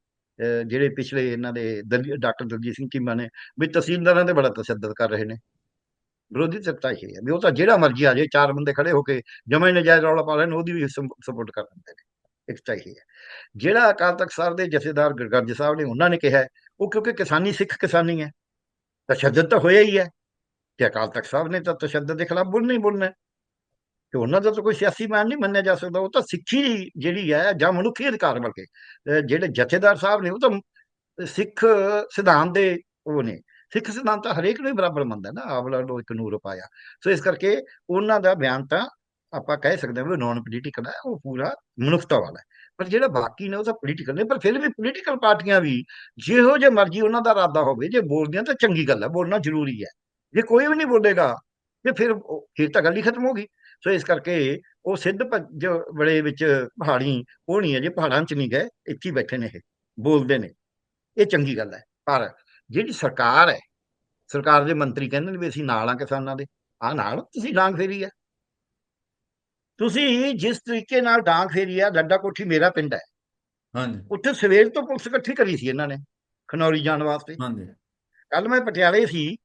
ਜਿਹੜੇ ਪਿਛਲੇ ਇਹਨਾਂ ਦੇ ਦਲ- ਡਾਕਟਰ ਦਲਜੀਤ ਸਿੰਘ ਚੀਮਾ ਨੇ ਵੀ ਤਹਿਸੀਲਦਾਰਾਂ ਦੇ ਬੜਾ ਤਸ਼ੱਦਦ ਕਰ ਰਹੇ ਨੇ। ਵਿਰੋਧੀ ਧਿਰ ਤਾਂ ਇਹ ਹੈ ਵੀ ਉਹ ਤਾਂ ਜਿਹੜਾ ਮਰਜ਼ੀ ਆ ਜਾਏ, ਚਾਰ ਬੰਦੇ ਖੜੇ ਹੋ ਕੇ ਜਮੇ ਹੀ ਨਜਾਇਜ਼ ਰੌਲਾ ਪਾ ਲੈਣ, ਉਹਦੀ ਵੀ ਸਪੋਰਟ ਕਰ ਦਿੰਦੇ ਨੇ। ਇੱਕ ਤਾਂ ਇਹ ਹੈ। ਜਿਹੜਾ ਅਕਾਲ ਤਖਤ ਸਾਹਿਬ ਦੇ ਜਥੇਦਾਰ ਗੁਰਗਰਜ ਸਾਹਿਬ ਨੇ, ਉਹਨਾਂ ਨੇ ਕਿਹਾ ਉਹ ਕਿਉਂਕਿ ਕਿਸਾਨੀ ਸਿੱਖ ਕਿਸਾਨੀ ਹੈ। ਤਸ਼ੱਦਦ ਤਾਂ ਹੋਇਆ ਹੀ ਹੈ। ਤੇ ਅਕਾਲ ਤਖਤ ਸਾਹਿਬ ਨੇ ਤਾਂ ਤਸ਼ੱਦਦ ਦੇ ਖਿਲਾਫ ਬੋਲਣਾ ਹੀ ਬੋਲਣਾ ਹੈ। ਤੇ ਉਹਨਾਂ ਦਾ ਤਾਂ ਕੋਈ ਸਿਆਸੀ ਮਾਨ ਨਹੀਂ ਮੰਨਿਆ ਜਾ ਸਕਦਾ। ਉਹ ਤਾਂ ਸਿੱਖੀ ਜਿਹੜੀ ਹੈ ਜਾਂ ਮਨੁੱਖੀ ਅਧਿਕਾਰ ਬਲਕਿ ਜਿਹੜੇ ਜਥੇਦਾਰ ਸਾਹਿਬ ਨੇ ਉਹ ਤਾਂ ਸਿੱਖ ਸਿਧਾਂਤ ਦੇ ਉਹ ਨੇ। ਸਿੱਖ ਸਿਧਾਂਤ ਤਾਂ ਹਰੇਕ ਨੂੰ ਹੀ ਬਰਾਬਰ ਮੰਨਦਾ ਨਾ। ਆਵਲਾ ਲੋ ਇੱਕ ਨੂਰ ਪਾਇਆ ਸੋ ਇਸ ਕਰਕੇ ਉਹਨਾਂ ਦਾ ਬਿਆਨ ਤਾਂ ਆਪਾਂ ਕਹਿ ਸਕਦੇ ਹਾਂ ਵੀ ਨਾਨ ਪੋਲੀਟੀਕਲ ਹੈ, ਉਹ ਪੂਰਾ ਮਨੁੱਖਤਾ ਵਾਲਾ ਹੈ। ਪਰ ਜਿਹੜਾ ਬਾਕੀ ਨੇ ਉਹ ਤਾਂ ਪੋਲੀਟੀਕਲ ਨੇ, ਪਰ ਫਿਰ ਵੀ ਪੋਲੀਟੀਕਲ ਪਾਰਟੀਆਂ ਵੀ ਜਿਹੋ ਜੇ ਮਰਜ਼ੀ ਉਹਨਾਂ ਦਾ ਇਰਾਦਾ ਹੋਵੇ, ਜੇ ਬੋਲਦੀਆਂ ਤਾਂ ਚੰਗੀ ਗੱਲ ਹੈ, ਬੋਲਣਾ ਜ਼ਰੂਰੀ ਹੈ। ਜੇ ਕੋਈ ਵੀ ਨਹੀਂ ਬੋਲੇਗਾ, ਤੇ ਫਿਰ ਫਿਰ ਤਾਂ ਗੱਲ ਹੀ ਖਤਮ ਹੋ ਗਈ। ਸੋ ਇਸ ਕਰਕੇ ਉਹ ਸਿੱਧ ਭੱਜ ਬੜੇ ਵਿੱਚ ਪਹਾੜੀ, ਉਹ ਨਹੀਂ ਹੈ, ਜੇ ਪਹਾੜਾਂ 'ਚ ਨਹੀਂ ਗਏ, ਇੱਥੇ ਬੈਠੇ ਨੇ ਇਹ, ਬੋਲਦੇ ਨੇ। ਇਹ ਚੰਗੀ ਗੱਲ ਹੈ। ਪਰ ਜਿਹੜੀ ਸਰਕਾਰ ਹੈ, ਸਰਕਾਰ ਦੇ ਮੰਤਰੀ ਕਹਿੰਦੇ ਨੇ ਵੀ ਅਸੀਂ ਨਾਲ ਆ ਕਿਸਾਨਾਂ ਦੇ। ਆ ਨਾਲ ਤੁਸੀਂ ਲਾਂਗ ਫੇਰੀ ਹੈ। ਤੁਸੀਂ ਜਿਸ ਤਰੀਕੇ ਨਾਲ ਡਾਂਗ ਫੇਰੀ ਆ ਲੱਡਾ ਕੋਠੀ ਮੇਰਾ ਪਿੰਡ ਹੈ। ਹਾਂਜੀ। ਉੱਥੇ ਸਵੇਰ ਤੋਂ ਪੁਲਿਸ ਇਕੱਠੀ ਕਰੀ ਸੀ ਇਹਨਾਂ ਨੇ ਖਨੌਰੀ ਜਾਣ ਵਾਸਤੇ। ਹਾਂਜੀ। ਕੱਲ ਮੈਂ ਪਟਿਆਲੇ ਸੀ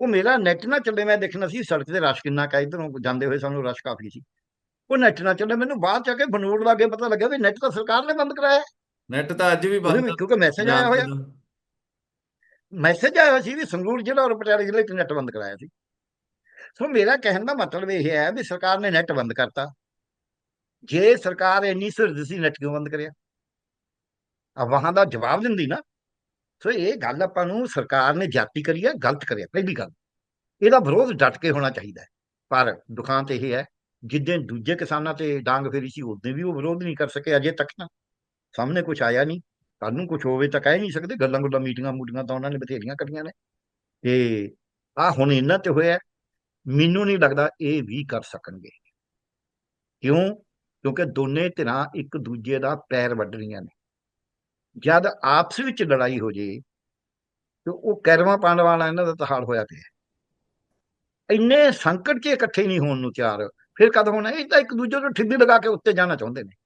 ਉਹ ਮੇਰਾ ਨੈਟ ਨਾ ਚੱਲੇ ਮੈਂ ਦੇਖਣਾ ਸੀ ਸੜਕ ਤੇ ਰਸ਼ ਕਿੰਨਾ ਕਾ ਇਧਰੋਂ ਜਾਂਦੇ ਹੋਏ ਸਾਨੂੰ ਰਸ਼ ਕਾਫੀ ਸੀ। ਉਹ ਨੈਟ ਨਾ ਚੱਲੇ ਮੈਨੂੰ ਬਾਅਦ ਚ ਆ ਕੇ ਬਨੂੜ ਲਾਗੇ ਪਤਾ ਲੱਗਿਆ ਵੀ ਨੈਟ ਤਾਂ ਸਰਕਾਰ ਨੇ ਬੰਦ ਕਰਾਇਆ। ਨੈਟ ਤਾਂ ਅੱਜ ਵੀ ਬੰਦ ਕਿਉਂਕਿ ਮੈਸੇਜ ਆਇਆ ਹੋਇਆ। ਮੈਸੇਜ ਆਇਆ ਸੀ ਵੀ ਸੰਗਰੂਰ ਜ਼ਿਲ੍ਹਾ ਔਰ ਪਟਿਆਲੇ ਜ਼ਿਲ੍ਹੇ ਚ ਨੈਟ ਬੰਦ ਕਰਾਇਆ ਸੀ। ਸੋ ਮੇਰਾ ਕਹਿਣ ਦਾ ਮਤਲਬ ਇਹ ਹੈ ਵੀ ਸਰਕਾਰ ਨੇ ਨੈਟ ਬੰਦ ਕਰਤਾ। ਜੇ ਸਰਕਾਰ ਇੰਨੀ ਸਿਰਦ ਸੀ ਨੈਟ ਕਿਉਂ ਬੰਦ ਕਰਿਆ? ਆ ਵਹਾਂ ਦਾ ਜਵਾਬ ਦਿੰਦੀ ਨਾ। ਸੋ ਇਹ ਗੱਲ ਆਪਾਂ ਨੂੰ ਸਰਕਾਰ ਨੇ ਜਾਤੀ ਕਰੀ ਹੈ, ਗਲਤ ਕਰਿਆ, ਪਹਿਲੀ ਗੱਲ। ਇਹਦਾ ਵਿਰੋਧ ਡਟ ਕੇ ਹੋਣਾ ਚਾਹੀਦਾ ਹੈ। ਪਰ ਦੁਕਾਨ ਤੇ ਇਹ ਹੈ, ਜਿੱਦਾਂ ਦੂਜੇ ਕਿਸਾਨਾਂ ਤੇ ਡਾਂਗ ਫੇਰੀ ਸੀ ਉਦੋਂ ਵੀ ਉਹ ਵਿਰੋਧ ਨਹੀਂ ਕਰ ਸਕੇ ਅਜੇ ਤੱਕ ਨਾ ਸਾਹਮਣੇ ਕੁਝ ਆਇਆ ਨਹੀਂ ਕੱਲ ਨੂੰ ਕੁਝ ਹੋਵੇ ਤਾਂ ਕਹਿ ਨਹੀਂ ਸਕਦੇ, ਗੱਲਾਂ ਗੁੱਲਾਂ ਮੀਟਿੰਗਾਂ ਮੂਟਿੰਗਾਂ ਤਾਂ ਉਹਨਾਂ ਨੇ ਬਥੇਰੀਆਂ ਕਰੀਆਂ ਨੇ। ਤੇ ਆ ਹੁਣ ਇਹਨਾਂ ਤੇ ਹੋਇਆ ਮੈਨੂੰ ਨਹੀਂ ਲੱਗਦਾ ਇਹ ਵੀ ਕਰ ਸਕਣਗੇ। ਕਿਉਂ? ਕਿਉਂਕਿ ਦੋਨੇ ਧਿਰਾਂ ਇੱਕ ਦੂਜੇ ਦਾ ਪੈਰ ਵੱਢ ਰਹੀਆਂ ਨੇ। ਜਦ ਆਪਸ ਵਿੱਚ ਲੜਾਈ ਹੋ ਜੇ, ਤੇ ਉਹ ਕੈਰਵਾਂ ਪਾਉਣ ਵਾਲਾ ਇਹਨਾਂ ਦਾ ਤਾਂ ਹੋਇਆ ਪਿਆ। ਇੰਨੇ ਸੰਕਟ 'ਚ ਇਕੱਠੇ ਨਹੀਂ ਹੋਣ ਨੂੰ ਤਿਆਰ। ਫਿਰ ਕਦ ਹੋਣਾ? ਇਹ ਤਾਂ ਇੱਕ ਦੂਜੇ ਨੂੰ ਠਿੱਡੀ ਲਗਾ ਕੇ ਉੱਤੇ ਜਾਣਾ ਚਾਹੁੰਦੇ ਨੇ।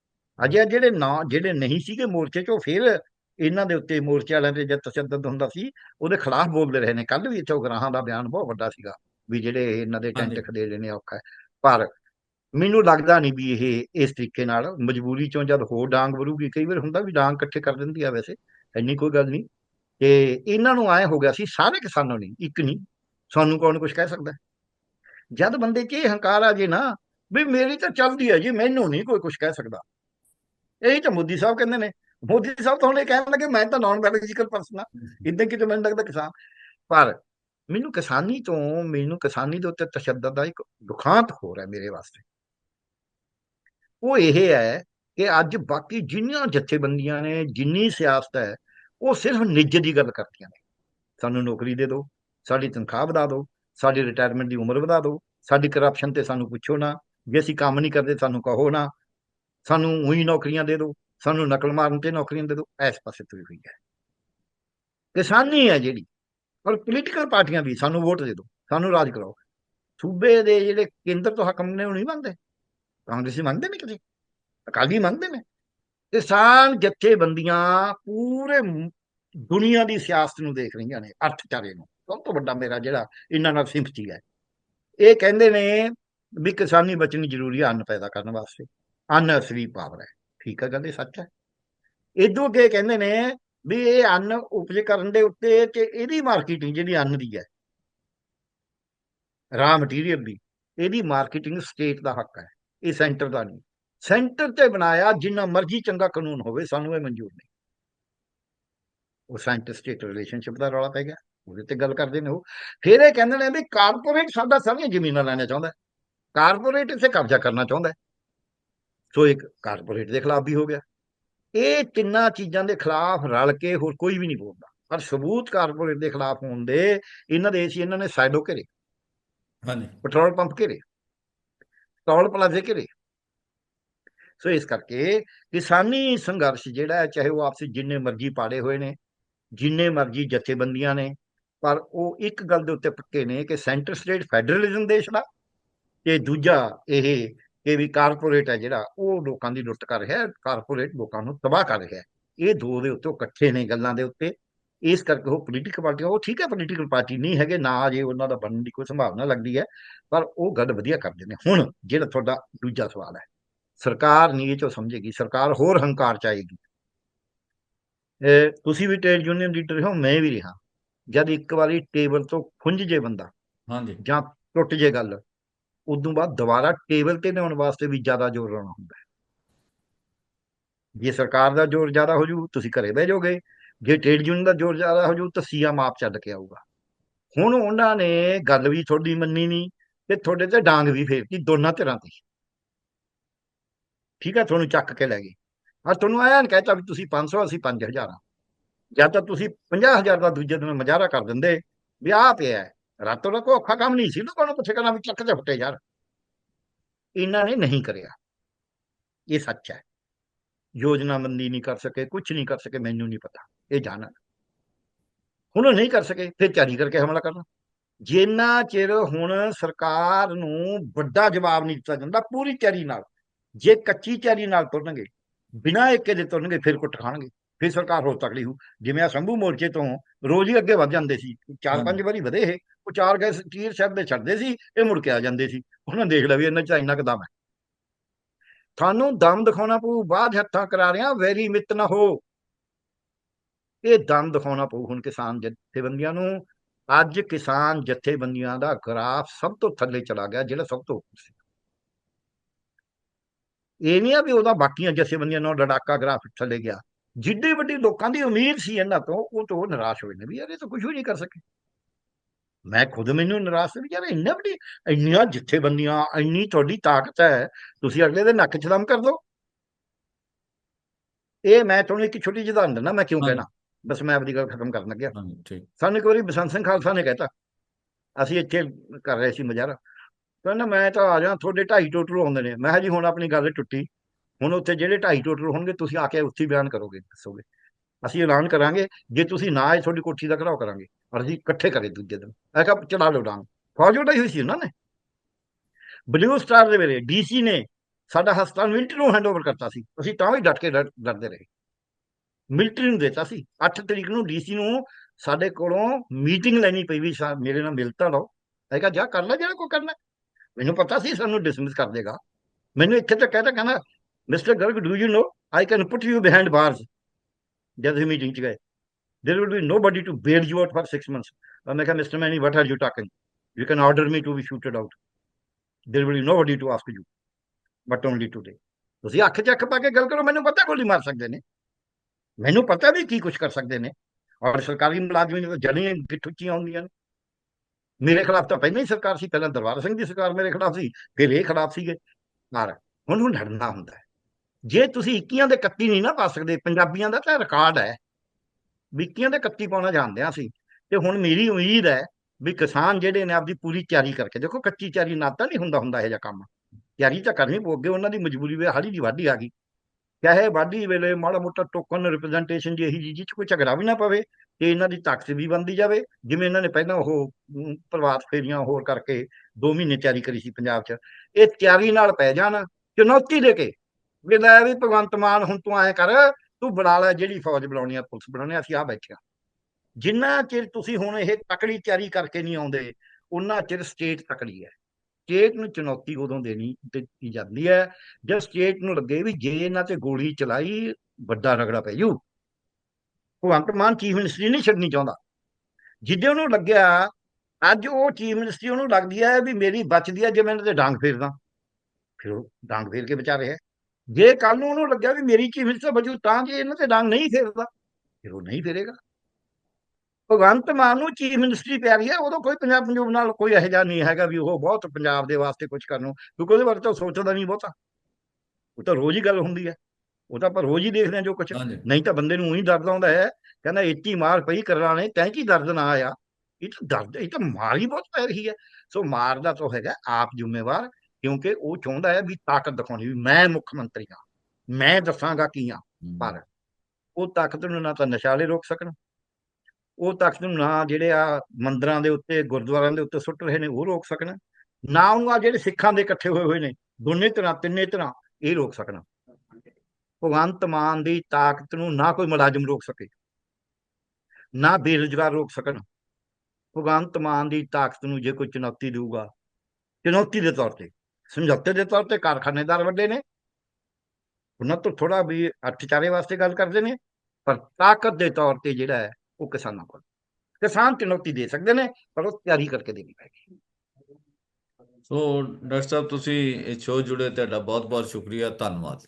ਅਜੇ ਜਿਹੜੇ ਨਾ, ਜਿਹੜੇ ਨਹੀਂ ਸੀਗੇ ਮੋਰਚੇ 'ਚ ਉਹ ਫਿਰ ਇਹਨਾਂ ਦੇ ਉੱਤੇ ਮੋਰਚੇ ਵਾਲਿਆਂ ਦੇ ਜਦ ਤਸ਼ੱਦਦ ਹੁੰਦਾ ਸੀ, ਉਹਦੇ ਖਿਲਾਫ ਬੋਲਦੇ ਰਹੇ ਨੇ। ਕੱਲ ਵੀ ਚੌਗਰਾਹਾਂ ਦਾ ਬਿਆਨ ਬਹੁਤ ਵੱਡਾ ਸੀਗਾ। ਵੀ ਜਿਹੜੇ ਇਹਨਾਂ ਦੇ ਟੈਂਟ। ਖਦੇੜੇ ਨੇ ਔਖਾ ਹੈ। ਪਰ ਮੈਨੂੰ ਲੱਗਦਾ ਨਹੀਂ ਵੀ ਇਹ ਇਸ ਤਰੀਕੇ ਨਾਲ ਮਜਬੂਰੀ ਚੋਂ ਜਦ ਹੋਰ ਡਾਂਗ ਵਰੂਗੀ ਕਈ ਵਾਰ ਹੁੰਦਾ ਵੀ ਡਾਂਗ ਇਕੱਠੇ ਕਰ ਦਿੰਦੀ ਆ ਵੈਸੇ ਇੰਨੀ ਕੋਈ ਗੱਲ ਨਹੀਂ। ਤੇ ਇਹਨਾਂ ਨੂੰ ਆਏ ਹੋ ਗਿਆ ਸੀ ਸਾਰੇ ਕਿਸਾਨਾਂ ਨੇ ਇੱਕ ਨਹੀਂ ਸਾਨੂੰ ਕੌਣ ਕੁਝ ਕਹਿ ਸਕਦਾ? ਜਦ ਬੰਦੇ 'ਚ ਇਹ ਹੰਕਾਰ ਆ ਜੇ ਨਾ ਵੀ ਮੇਰੀ ਤਾਂ ਚੱਲਦੀ ਹੈ ਜੀ ਮੈਨੂੰ ਨਹੀਂ ਕੋਈ ਕੁਝ ਕਹਿ ਸਕਦਾ। ਇਹੀ ਤਾਂ ਮੋਦੀ ਸਾਹਿਬ ਕਹਿੰਦੇ ਨੇ। ਮੋਦੀ ਸਾਹਿਬ ਤਾਂ ਹੁਣ ਇਹ ਕਹਿਣ ਲੱਗੇ ਮੈਂ ਤਾਂ ਨਾਨ ਬਾਇਓਲੋਜੀਕਲ ਪਰਸਨ ਆ ਇਦਾਂ ਕਿਤੇ ਮੈਨੂੰ ਲੱਗਦਾ ਕਿਸਾਨ। ਪਰ ਮੈਨੂੰ ਕਿਸਾਨੀ ਤੋਂ, ਮੈਨੂੰ ਕਿਸਾਨੀ ਦੇ ਉੱਤੇ ਤਸ਼ੱਦਦ ਦਾ ਇੱਕ ਦੁਖਾਂਤ ਹੋ ਰਿਹਾ ਮੇਰੇ ਵਾਸਤੇ। ਉਹ ਇਹ ਹੈ ਕਿ ਅੱਜ ਬਾਕੀ ਜਿੰਨੀਆਂ ਜਥੇਬੰਦੀਆਂ ਨੇ, ਜਿੰਨੀ ਸਿਆਸਤ ਹੈ, ਉਹ ਸਿਰਫ ਨਿੱਜ ਦੀ ਗੱਲ ਕਰਦੀਆਂ ਨੇ। ਸਾਨੂੰ ਨੌਕਰੀ ਦੇ ਦਿਓ ਸਾਡੀ ਤਨਖਾਹ ਵਧਾ ਦਿਓ ਸਾਡੀ ਰਿਟਾਇਰਮੈਂਟ ਦੀ ਉਮਰ ਵਧਾ ਦਿਓ ਸਾਡੀ ਕਰਪਸ਼ਨ ਤੇ ਸਾਨੂੰ ਪੁੱਛੋ ਨਾ, ਜੇ ਅਸੀਂ ਕੰਮ ਨਹੀਂ ਕਰਦੇ ਸਾਨੂੰ ਕਹੋ ਨਾ। ਸਾਨੂੰ ਉਹੀ ਨੌਕਰੀਆਂ ਦੇ ਦਿਓ ਸਾਨੂੰ ਨਕਲ ਮਾਰਨ ਤੇ ਨੌਕਰੀਆਂ ਦੇ ਦਿਓ ਇਸ ਪਾਸੇ ਤੁਰੀ ਹੋਈ ਹੈ। ਕਿਸਾਨੀ ਹੈ ਜਿਹੜੀ ਔਰ ਪੋਲੀਟੀਕਲ ਪਾਰਟੀਆਂ ਵੀ, ਸਾਨੂੰ ਵੋਟ ਦੇ ਦਿਓ, ਸਾਨੂੰ ਰਾਜ ਕਰਾਓ। ਸੂਬੇ ਦੇ ਜਿਹੜੇ ਕੇਂਦਰ ਤੋਂ ਹਕਮ ਨੇ, ਉਹ ਨਹੀਂ ਮੰਨਦੇ। ਕਾਂਗਰਸੀ ਮੰਨਦੇ ਨੇ ਕਿਤੇ ਅਕਾਲੀ ਮੰਨਦੇ ਨੇ? ਕਿਸਾਨ ਜਥੇਬੰਦੀਆਂ ਪੂਰੇ ਮ- ਦੁਨੀਆ ਦੀ ਸਿਆਸਤ ਨੂੰ ਦੇਖ ਰਹੀਆਂ ਨੇ ਅਰਥਚਾਰੇ ਨੂੰ। ਸਭ ਤੋਂ ਵੱਡਾ ਮੇਰਾ ਜਿਹੜਾ ਇਹਨਾਂ ਨਾਲ ਸਿੰਪਥੀ ਹੈ। ਇਹ ਕਹਿੰਦੇ ਨੇ ਵੀ ਕਿਸਾਨੀ ਬਚਣੀ ਜ਼ਰੂਰੀ ਹੈ, ਅੰਨ ਪੈਦਾ ਕਰਨ ਵਾਸਤੇ। ਅੰਨ ਅਸਲੀ ਪਾਵਰ ਹੈ। ਠੀਕ ਹੈ, ਕਹਿੰਦੇ ਸੱਚ ਹੈ। ਇਦੋਂ ਅੱਗੇ ਕਹਿੰਦੇ ਨੇ ਵੀ ਇਹ ਅੰਨ ਉਪਜ ਕਰਨ ਦੇ ਉੱਤੇ ਤੇ ਇਹਦੀ ਮਾਰਕੀਟਿੰਗ ਜਿਹੜੀ ਅੰਨ ਦੀ ਹੈ ਰਾ ਮਟੀਰੀਅਲ ਦੀ, ਇਹਦੀ ਮਾਰਕੀਟਿੰਗ ਸਟੇਟ ਦਾ ਹੱਕ ਹੈ, ਇਹ ਸੈਂਟਰ ਦਾ ਨਹੀਂ। ਸੈਂਟਰ ਤੇ ਬਣਾਇਆ ਜਿੰਨਾ ਮਰਜ਼ੀ ਚੰਗਾ ਕਾਨੂੰਨ ਹੋਵੇ, ਸਾਨੂੰ ਇਹ ਮਨਜ਼ੂਰ ਨਹੀਂ। ਉਹ ਸੈਂਟਰ ਸਟੇਟ ਰਿਲੇਸ਼ਨਸ਼ਿਪ ਦਾ ਰੌਲਾ ਪੈ ਗਿਆ, ਉਹਦੇ ਤੇ ਗੱਲ ਕਰਦੇ ਨੇ ਉਹ। ਫਿਰ ਇਹ ਕਹਿੰਦੇ ਨੇ ਵੀ ਕਾਰਪੋਰੇਟ ਸਾਡਾ ਸਾਰੀਆਂ ਜ਼ਮੀਨਾਂ ਲੈਣਾ ਚਾਹੁੰਦਾ ਕਾਰਪੋਰੇਟ ਇਸੇ ਕਬਜ਼ਾ ਕਰਨਾ ਚਾਹੁੰਦਾ ਸੋ ਇੱਕ ਕਾਰਪੋਰੇਟ ਦੇ ਖਿਲਾਫ ਵੀ ਹੋ ਗਿਆ। ਇਹ ਤਿੰਨਾਂ ਚੀਜ਼ਾਂ ਦੇ ਖਿਲਾਫ ਰਲ ਕੇ ਹੋਰ ਕੋਈ ਵੀ ਨਹੀਂ ਬੋਲਦਾ। ਪਰ ਸਬੂਤ ਕਾਰਪੋਰੇਟ ਦੇ ਖਿਲਾਫ ਹੋਣ ਦੇ ਇਹਨਾਂ ਦੇ ਸੀ ਇਹਨਾਂ ਨੇ ਸਾਈਡੋ ਘੇਰੇ। ਹਾਂਜੀ। ਪੈਟਰੋਲ ਪੰਪ ਘੇਰੇ। ਟੋਲ ਪਲਾਜ਼ੇ ਘੇਰੇ। ਸੋ ਇਸ ਕਰਕੇ ਕਿਸਾਨੀ ਸੰਘਰਸ਼ ਜਿਹੜਾ ਹੈ ਚਾਹੇ ਉਹ ਆਪਸੇ ਜਿੰਨੇ ਮਰਜ਼ੀ ਪਾੜੇ ਹੋਏ ਨੇ ਜਿੰਨੇ ਮਰਜ਼ੀ ਜਥੇਬੰਦੀਆਂ ਨੇ ਪਰ ਉਹ ਇੱਕ ਗੱਲ ਦੇ ਉੱਤੇ ਪੱਕੇ ਨੇ ਕਿ ਸੈਂਟਰ ਸਟੇਟ ਫੈਡਰਲਿਜ਼ਮ ਦੇਸ਼ ਦਾ ਤੇ ਦੂਜਾ ਇਹ ਕਿ ਵੀ ਕਾਰਪੋਰੇਟ ਹੈ ਜਿਹੜਾ ਉਹ ਲੋਕਾਂ ਦੀ ਲੁੱਟ ਕਰ ਰਿਹਾ ਹੈ ਕਾਰਪੋਰੇਟ ਲੋਕਾਂ ਨੂੰ ਤਬਾਹ ਕਰ ਰਿਹਾ ਹੈ। ਇਹ ਦੋ ਦੇ ਉੱਤੇ ਇਕੱਠੇ ਨੇ ਗੱਲਾਂ ਦੇ ਉੱਤੇ। ਇਸ ਕਰਕੇ ਉਹ ਪੋਲੀਟੀਕਲ ਪਾਰਟੀਆਂ ਉਹ ਠੀਕ ਹੈ ਪੋਲੀਟੀਕਲ ਪਾਰਟੀ ਨਹੀਂ ਹੈਗੇ ਨਾ ਅਜੇ ਉਹਨਾਂ ਦਾ ਬਣਨ ਦੀ ਕੋਈ ਸੰਭਾਵਨਾ ਲੱਗਦੀ ਹੈ ਪਰ ਉਹ ਗੱਲ ਵਧੀਆ ਕਰਦੇ ਨੇ। ਹੁਣ ਜਿਹੜਾ ਤੁਹਾਡਾ ਦੂਜਾ ਸਵਾਲ ਹੈ ਸਰਕਾਰ ਨਹੀਂ ਇਹ ਚੋ ਸਮਝੇਗੀ ਸਰਕਾਰ ਹੋਰ ਹੰਕਾਰ ਚ ਆਏਗੀ ਇਹ ਤੁਸੀਂ ਵੀ ਟ੍ਰੇਡ ਯੂਨੀਅਨ ਲੀਡਰ ਹੋ ਮੈਂ ਵੀ ਰਿਹਾ। ਜਦ ਇੱਕ ਵਾਰੀ ਟੇਬਲ ਤੋਂ ਖੁੰਝ ਜੇ ਬੰਦਾ ਹਾਂਜੀ। ਜਾਂ ਟੁੱਟ ਜੇ ਗੱਲ ਉਦੋਂ ਬਾਅਦ ਦੁਬਾਰਾ ਟੇਬਲ ਤੇ ਲਿਆਉਣ ਵਾਸਤੇ ਵੀ ਜ਼ਿਆਦਾ ਜ਼ੋਰ ਲਾਉਣਾ ਹੁੰਦਾ ਹੈ। ਜੇ ਸਰਕਾਰ ਦਾ ਜ਼ੋਰ ਜ਼ਿਆਦਾ ਹੋ ਜੂ, ਤੁਸੀਂ ਘਰੇ ਬਹਿ ਜਾਓਗੇ। ਜੇ ਟ੍ਰੇਡ ਯੂਨੀਅਨ ਦਾ ਜ਼ੋਰ ਜ਼ਿਆਦਾ ਹੋ ਜੂ, ਤਾਂ ਸੀਆ ਮਾਪ ਚੱਲ ਕੇ ਆਊਗਾ। ਹੁਣ ਉਹਨਾਂ ਨੇ ਗੱਲ ਵੀ ਤੁਹਾਡੀ ਮੰਨੀ ਨਹੀਂ, ਤੇ ਤੁਹਾਡੇ ਤੇ ਡਾਂਗ ਵੀ ਫੇਰਤੀ ਦੋਨਾਂ ਧਿਰਾਂ ਤੇ। ਠੀਕ ਹੈ, ਤੁਹਾਨੂੰ ਚੱਕ ਕੇ ਲੈ ਗਏ। ਆ ਤੁਹਾਨੂੰ ਆਇਆ ਨਹੀਂ ਕਹਤਾ ਵੀ ਤੁਸੀਂ 500 ਅਸੀਂ 5000 ਆ। ਜਾਂ ਤਾਂ ਤੁਸੀਂ 50000 ਦਾ ਦੂਜੇ ਦਿਨ ਮਜ਼ਾਰਾ ਕਰ ਦਿੰਦੇ, ਵੀ ਆਹ ਪਿਆ ਰਾਤੋਂ ਰਾਤ ਕੋਈ ਔਖਾ ਕੰਮ ਨਹੀਂ ਸੀ ਲੋਕਾਂ ਨੂੰ ਪੁੱਛੇ ਕਰਨਾ ਵੀ ਚੱਕ ਤੇ ਫੁੱਟੇ ਯਾਰ। ਇਹਨਾਂ ਨੇ ਨਹੀਂ ਕਰਿਆ। ਇਹ ਸੱਚ ਹੈ। ਯੋਜਨਾਬੰਦੀ ਨਹੀਂ ਕਰ ਸਕੇ ਕੁਝ ਨਹੀਂ ਕਰ ਸਕੇ, ਮੈਨੂੰ ਨਹੀਂ ਪਤਾ। ਇਹ ਜਾਣਨ। ਹੁਣ ਉਹ ਨਹੀਂ ਕਰ ਸਕੇ, ਫਿਰ ਚਾਰੀ ਕਰਕੇ ਹਮਲਾ ਕਰਨਾ। ਜਿੰਨਾ ਚਿਰ ਹੁਣ ਸਰਕਾਰ ਨੂੰ ਵੱਡਾ ਜਵਾਬ ਨਹੀਂ ਦਿੱਤਾ ਜਾਂਦਾ, ਪੂਰੀ ਤਿਆਰੀ ਨਾਲ। ਜੇ ਕੱਚੀ ਤਿਆਰੀ ਨਾਲ ਤੁਰਨਗੇ, ਬਿਨਾਂ ਏਕੇ ਦੇ ਤੁਰਨਗੇ, ਫਿਰ ਕੁੱਟ ਖਾਣਗੇ। ਫਿਰ ਸਰਕਾਰ ਹੋਰ ਤਕੜੀ ਹੋ ਜਿਵੇਂ ਆ ਸੰਭੂ ਮੋਰਚੇ ਤੋਂ ਰੋਜ਼ ਹੀ ਅੱਗੇ ਵੱਧ ਜਾਂਦੇ ਸੀ। ਚਾਰ ਪੰਜ ਵਾਰੀ ਵਧੇ ਇਹ। ਉਹ ਚਾਰ ਗਏ ਚੀਰ ਸਾਹਿਬ ਦੇ ਛੱਡਦੇ ਸੀ ਇਹ ਮੁੜ ਕੇ ਆ ਜਾਂਦੇ ਸੀ। ਉਹਨਾਂ ਦੇਖ ਲਿਆ ਵੀ ਇਹਨਾਂ ਚ ਇੰਨਾ ਕੁ ਦਮ ਹੈ। ਤੁਹਾਨੂੰ ਦਮ ਦਿਖਾਉਣਾ ਪਊ ਬਾਅਦ ਹੱਥਾਂ ਕਰਾ ਰਿਆਂ ਵੈਰੀ ਮਿੱਤ ਨਾ ਹੋ। ਇਹ ਦਮ ਦਿਖਾਉਣਾ ਪਊ ਹੁਣ ਕਿਸਾਨ ਜਥੇਬੰਦੀਆਂ ਨੂੰ। ਅੱਜ ਕਿਸਾਨ ਜਥੇਬੰਦੀਆਂ ਦਾ ਗ੍ਰਾਫ ਸਭ ਤੋਂ ਥੱਲੇ ਚਲਾ ਗਿਆ ਜਿਹੜਾ ਸਭ ਤੋਂ ਉੱਪਰ ਸੀ। ਇਹ ਨਹੀਂ ਆ ਵੀ ਉਹਦਾ ਬਾਕੀਆਂ ਜਥੇਬੰਦੀਆਂ ਨਾਲ ਲੜਾਕਾ ਗ੍ਰਾਫ ਥੱਲੇ ਗਿਆ। ਜਿੱਡੀ ਵੱਡੀ ਲੋਕਾਂ ਦੀ ਉਮੀਦ ਸੀ ਇਹਨਾਂ ਤੋਂ ਉਹ ਤੋਂ ਨਿਰਾਸ਼ ਹੋਏ ਨੇ ਵੀ ਯਾਰ ਇਹ ਤਾਂ ਕੁਝ ਵੀ ਨਹੀਂ ਕਰ ਸਕੇ। ਮੈਂ ਖੁਦ ਮੈਨੂੰ ਨਿਰਾਸ਼ ਵੀ ਯਾਰ ਇੰਨਾ ਵੱਡੀ ਇੰਨੀਆਂ ਜਥੇਬੰਦੀਆਂ ਇੰਨੀ ਤੁਹਾਡੀ ਤਾਕਤ ਹੈ ਤੁਸੀਂ ਅਗਲੇ ਦੇ ਨੱਕ 'ਚ ਦਮ ਕਰ ਦਿਓ ਇਹ ਮੈਂ ਤੁਹਾਨੂੰ ਇੱਕ ਛੋਟੀ ਜਿਹੀ ਉਦਾਹਰਨ ਦਿੰਦਾ ਮੈਂ ਕਿਉਂ। ਕਹਿਣਾ? ਬਸ ਮੈਂ ਆਪਣੀ ਗੱਲ ਖਤਮ ਕਰਨ ਲੱਗਿਆ। ਠੀਕ। ਸਾਨੂੰ ਇੱਕ ਵਾਰੀ ਬਸੰਤ ਸਿੰਘ ਖਾਲਸਾ ਨੇ ਕਹਿਤਾ ਅਸੀਂ ਇੱਥੇ ਕਰ ਰਹੇ ਸੀ ਮਜਾਰਾ ਕਹਿੰਦਾ ਮੈਂ ਤਾਂ ਆ ਜਾ ਤੁਹਾਡੇ ਢਾਈ ਟੋਟਲ ਆਉਂਦੇ ਨੇ। ਮੈਂ ਕਿਹਾ ਜੀ ਹੁਣ ਆਪਣੀ ਗੱਲ ਟੁੱਟੀ। ਹੁਣ ਉੱਥੇ ਜਿਹੜੇ ਢਾਈ ਟੋਟਲ ਹੋਣਗੇ, ਤੁਸੀਂ ਆ ਕੇ ਉੱਥੇ ਹੀ ਬਿਆਨ ਕਰੋਗੇ, ਦੱਸੋਗੇ। ਅਸੀਂ ਐਲਾਨ ਕਰਾਂਗੇ, ਜੇ ਤੁਸੀਂ ਨਾ ਆਏ, ਤੁਹਾਡੀ ਕੋਠੀ ਦਾ ਘਰਾਓ ਕਰਾਂਗੇ, ਔਰ ਅਸੀਂ ਇਕੱਠੇ ਕਰੇ ਦੂਜੇ ਦਿਨ। ਮੈਂ ਕਿਹਾ ਚਲਾ ਲਓ ਡਾਂਗ। ਫੌਜ ਉਡਾਈ ਹੋਈ ਸੀ ਉਹਨਾਂ ਨੇ। ਬਲੂ ਸਟਾਰ ਦੇ ਵੇਲੇ ਡੀਸੀ ਨੇ ਸਾਡਾ ਹਸਪਤਾਲ ਮਿਲਟਰੀ ਨੂੰ ਹੈਂਡਓਵਰ ਕਰਤਾ ਸੀ। ਅਸੀਂ ਤਾਂ ਵੀ ਡਟ ਕੇ ਡਰ- ਡਰਦੇ ਰਹੇ। ਮਿਲਟਰੀ ਨੂੰ ਦਿੱਤਾ ਸੀ। 8 ਤਰੀਕ ਨੂੰ ਡੀਸੀ ਨੂੰ ਸਾਡੇ ਕੋਲੋਂ ਮੀਟਿੰਗ ਲੈਣੀ ਪਈ ਵੀ ਸਾ- ਮੇਰੇ ਨਾਲ ਮਿਲਤਾ ਲਓ ਮੈਂ ਕਿਹਾ, ਜਾ ਕਰ ਲੈ ਜਿਹੜਾ ਕੋਈ ਕਰਨਾ। ਮੈਨੂੰ ਪਤਾ ਸੀ, ਸਾਨੂੰ ਡਿਸਮਿਸ ਕਰ ਦੇਗਾ। ਮੈਨੂੰ ਇੱਥੇ ਤੱਕ ਕਹਿੰਦਾ ਕਹਿੰਦਾ Mr. Garg, do you know? I can put you behind bars. ਜਦ ਅਸੀਂ ਮੀਟਿੰਗ ਚ ਗਏ there will be nobody to bail you out for six months. And I Mr. Mani, what are you talking? You can order me to be shooted out. There will be nobody to ask you, but only today. ਤੁਸੀਂ ਅੱਖ 'ਚ ਅੱਖ ਪਾ ਕੇ ਗੱਲ ਕਰੋ ਮੈਨੂੰ ਪਤਾ ਗੋਲੀ ਮਾਰ ਸਕਦੇ ਨੇ ਮੈਨੂੰ ਪਤਾ ਵੀ ਕੀ ਕੁਝ ਕਰ ਸਕਦੇ ਨੇ ਔਰ ਸਰਕਾਰੀ ਮੁਲਾਜ਼ਮਾਂ ਨੂੰ ਜਲੀਆਂ ਗਿੱਠੂਚੀਆਂ ਹੁੰਦੀਆਂ ਨੇ ਮੇਰੇ ਖਿਲਾਫ ਤਾਂ ਪਹਿਲਾਂ ਹੀ ਸਰਕਾਰ ਸੀ ਪਹਿਲਾਂ ਦਰਬਾਰ ਸਿੰਘ ਦੀ ਸਰਕਾਰ ਮੇਰੇ ਖਿਲਾਫ ਸੀ ਫਿਰ ਇਹ ਖਿਲਾਫ ਸੀਗੇ ਨਾਰਾ ਹੁਣ ਹੁਣ ਲੜਨਾ ਹੁੰਦਾ ਹੈ ਜੇ ਤੁਸੀਂ 21 ਦੇ 31 ਨਹੀਂ ਨਾ ਪਾ ਸਕਦੇ ਪੰਜਾਬੀਆਂ ਦਾ ਤਾਂ ਰਿਕਾਰਡ ਹੈ। ਵੀ 21 ਦੇ 31 ਪਾਉਣਾ ਜਾਣਦੇ ਹਾਂ ਅਸੀਂ। ਤੇ ਹੁਣ ਮੇਰੀ ਉਮੀਦ ਹੈ ਵੀ ਕਿਸਾਨ ਜਿਹੜੇ ਨੇ ਆਪਦੀ ਪੂਰੀ ਤਿਆਰੀ ਕਰਕੇ ਦੇਖੋ ਕੱਚੀ ਤਿਆਰੀ ਨਾਲ ਤਾਂ ਨਹੀਂ ਹੁੰਦਾ ਹੁੰਦਾ ਇਹ ਜਿਹਾ ਕੰਮ। ਤਿਆਰੀ ਤਾਂ ਕਰਨੀ ਪਊ ਅੱਗੇ ਉਹਨਾਂ ਦੀ ਮਜਬੂਰੀ ਵੇ ਹਾਲੀ ਦੀ ਵਾਢੀ ਆ ਗਈ। ਚਾਹੇ ਵਾਢੀ ਵੇਲੇ ਮਾੜਾ ਮੋਟਾ ਟੋਕਨ ਰਿਪਰੈਜ਼ੈਂਟੇਸ਼ਨ ਜਿਹੀ ਜੀ ਜਿਹ 'ਚ ਕੋਈ ਝਗੜਾ ਵੀ ਨਾ ਪਵੇ ਤੇ ਇਹਨਾਂ ਦੀ ਤਾਕਤ ਵੀ ਬੰਦੀ ਜਾਵੇ। ਜਿਵੇਂ ਇਹਨਾਂ ਨੇ ਪਹਿਲਾਂ ਉਹ ਅਮ, ਫੇਰੀਆਂ ਹੋਰ ਕਰਕੇ 2 ਮਹੀਨੇ ਤਿਆਰੀ ਕਰੀ ਸੀ ਪੰਜਾਬ 'ਚ। ਇਹ ਤਿਆਰੀ ਨਾਲ ਪੈ ਜਾਣ ਚੁਣੌਤੀ ਦੇ ਕੇ ਵੀ ਲੈ ਵੀ ਭਗਵੰਤ ਮਾਨ ਹੁਣ ਤੂੰ ਐ ਕਰ, ਤੂੰ ਬਣਾ ਲੈ ਜਿਹੜੀ ਫੌਜ ਬਣਾਉਣੀ ਆ, ਪੁਲਿਸ ਬਣਾਉਣੀ ਆ, ਅਸੀਂ ਆ ਬੈਠੇ ਆ ਜਿੰਨਾ ਚਿਰ ਤੁਸੀਂ ਹੁਣ ਇਹ ਤਕੜੀ ਤਿਆਰੀ ਕਰਕੇ ਨਹੀਂ ਆਉਂਦੇ ਉਹਨਾਂ ਚਿਰ ਸਟੇਟ ਤਕੜੀ ਹੈ। ਸਟੇਟ ਨੂੰ ਚੁਣੌਤੀ ਉਦੋਂ ਦੇਣੀ, ਦਿੱਤੀ ਜਾਂਦੀ ਹੈ, ਜਦ ਸਟੇਟ ਨੂੰ ਲੱਗੇ ਵੀ ਜੇ ਇਹਨਾਂ ਤੇ ਗੋਲੀ ਚਲਾਈ, ਵੱਡਾ ਰਗੜਾ ਪੈ ਜੂ। ਭਗਵੰਤ ਮਾਨ ਚੀਫ ਮਿਨਿਸਟਰੀ ਨਹੀਂ ਛੱਡਣੀ ਚਾਹੁੰਦਾ। ਜਿੱਦੇ ਉਹਨੂੰ ਲੱਗਿਆ, ਅੱਜ ਉਹ ਚੀਫ ਮਿਨਿਸਟਰੀ ਉਹਨੂੰ ਲੱਗਦੀ ਹੈ ਵੀ ਮੇਰੀ ਬਚਦੀ ਹੈ ਜੇ ਮੈਂ ਇਹਨਾਂ ਤੇ ਡਾਂਗ ਫੇਰਦਾ। ਫਿਰ ਉਹ ਡਾਂਗ ਫੇਰ ਕੇ ਬਚਾ ਰਿਹਾ ਜੇ ਕੱਲ ਨੂੰ ਉਹਨੂੰ ਲੱਗਿਆ ਵੀ ਮੇਰੀ ਚੀਫ ਮਿਨਿਸਟਰ ਬਚੂ ਤਾਂ ਜੇ ਇਹਨਾਂ ਤੇ ਡਾਂਗ ਨਹੀਂ ਫੇਰਦਾ ਫਿਰ ਉਹ ਨਹੀਂ ਫੇਰੇਗਾ। ਭਗਵੰਤ ਮਾਨ ਨੂੰ ਚੀਫ ਮਿਨਿਸਟਰੀ ਪਿਆਰੀ ਹੈ ਉਦੋਂ ਕੋਈ ਪੰਜਾਬ ਪੰਜਾਬ ਨਾਲ ਕੋਈ ਇਹੋ ਜਿਹਾ ਨਹੀਂ ਹੈਗਾ ਵੀ ਉਹ ਬਹੁਤ ਪੰਜਾਬ ਦੇ ਵਾਸਤੇ ਕੁਝ ਕਰਨ ਨੂੰ ਕਿਉਂਕਿ ਉਹਦੇ ਬਾਰੇ ਤਾਂ ਸੋਚਦਾ ਨਹੀਂ ਬਹੁਤਾ। ਉਹ ਤਾਂ ਰੋਜ਼ ਹੀ ਗੱਲ ਹੁੰਦੀ ਹੈ। ਉਹ ਤਾਂ ਆਪਾਂ ਰੋਜ਼ ਹੀ ਦੇਖਦੇ ਹਾਂ ਜੋ ਕੁਝ ਨਹੀਂ ਤਾਂ ਬੰਦੇ ਨੂੰ ਉਹੀ ਦਰਦ ਆਉਂਦਾ ਹੈ ਕਹਿੰਦਾ ਇੱਟੀ ਮਾਰ ਪਈ ਕਰਾਣੇ ਤੈਂ ਕੀ ਦਰਦ ਨਾ ਆਇਆ। ਇਹ ਤਾਂ ਦਰਦ ਇਹ ਤਾਂ ਮਾਰ ਹੀ ਬਹੁਤ ਪੈ ਰਹੀ ਹੈ। ਸੋ ਮਾਰ ਦਾ ਤਾਂ ਹੈਗਾ ਆਪ ਜ਼ਿੰਮੇਵਾਰ। ਕਿਉਂਕਿ ਉਹ ਚਾਹੁੰਦਾ ਹੈ ਵੀ ਤਾਕਤ ਦਿਖਾਉਣੀ ਵੀ ਮੈਂ ਮੁੱਖ ਮੰਤਰੀ ਹਾਂ ਮੈਂ ਦੱਸਾਂਗਾ ਕੀ ਹਮ, ਪਰ ਉਹ ਤਾਕਤ ਨੂੰ ਨਾ ਤਾਂ ਨਸ਼ਾਲੇ ਰੋਕ ਸਕਣ ਉਹ ਤਾਕਤ ਨੂੰ ਨਾ ਜਿਹੜੇ ਆ ਮੰਦਰਾਂ ਦੇ ਉੱਤੇ ਗੁਰਦੁਆਰਿਆਂ ਦੇ ਉੱਤੇ ਸੁੱਟ ਰਹੇ ਨੇ ਉਹ ਰੋਕ ਸਕਣ ਨਾ ਉਹਨੂੰ ਆ ਜਿਹੜੇ ਸਿੱਖਾਂ ਦੇ ਇਕੱਠੇ ਹੋਏ ਹੋਏ ਨੇ ਦੋਨੇ ਤਰ੍ਹਾਂ ਤਿੰਨੇ ਤਰ੍ਹਾਂ ਇਹ ਰੋਕ ਸਕਣ। ਭਗਵੰਤ ਮਾਨ ਦੀ ਤਾਕਤ ਨੂੰ ਨਾ ਕੋਈ ਮੁਲਾਜ਼ਮ ਰੋਕ ਸਕੇ ਨਾ ਬੇਰੁਜ਼ਗਾਰ ਰੋਕ ਸਕਣ। ਭਗਵੰਤ ਮਾਨ ਦੀ ਤਾਕਤ ਨੂੰ ਜੇ ਕੋਈ ਚੁਣੌਤੀ ਦੇਊਗਾ ਚੁਣੌਤੀ ਦੇ ਤੌਰ ਤੇ ਸਮਝੌਤੇ ਦੇ ਤੌਰ ਤੇ ਕਾਰਖਾਨੇਦਾਰ ਵੱਡੇ ਨੇ। ਉਹਨਾਂ ਤੋਂ ਥੋੜਾ ਵੀ ਅਰਥਚਾਰੇ ਵਾਸਤੇ ਗੱਲ ਕਰਦੇ ਨੇ, ਪਰ ਤਾਕਤ ਦੇ ਤੌਰ ਤੇ ਜਿਹੜਾ ਹੈ, ਉਹ ਕਿਸਾਨਾਂ ਕੋਲ। ਕਿਸਾਨ ਚੁਣੌਤੀ ਦੇ ਸਕਦੇ ਨੇ, ਪਰ ਉਹ ਤਿਆਰੀ ਕਰਕੇ ਦੇਣੀ ਪੈਗੀ ਸੋ ਡਾਕਟਰ ਸਾਹਿਬ, ਤੁਸੀਂ ਇਹ ਸ਼ੋਅ ਜੁੜੇ, ਤੁਹਾਡਾ ਬਹੁਤ ਬਹੁਤ ਸ਼ੁਕਰੀਆ, ਧੰਨਵਾਦ।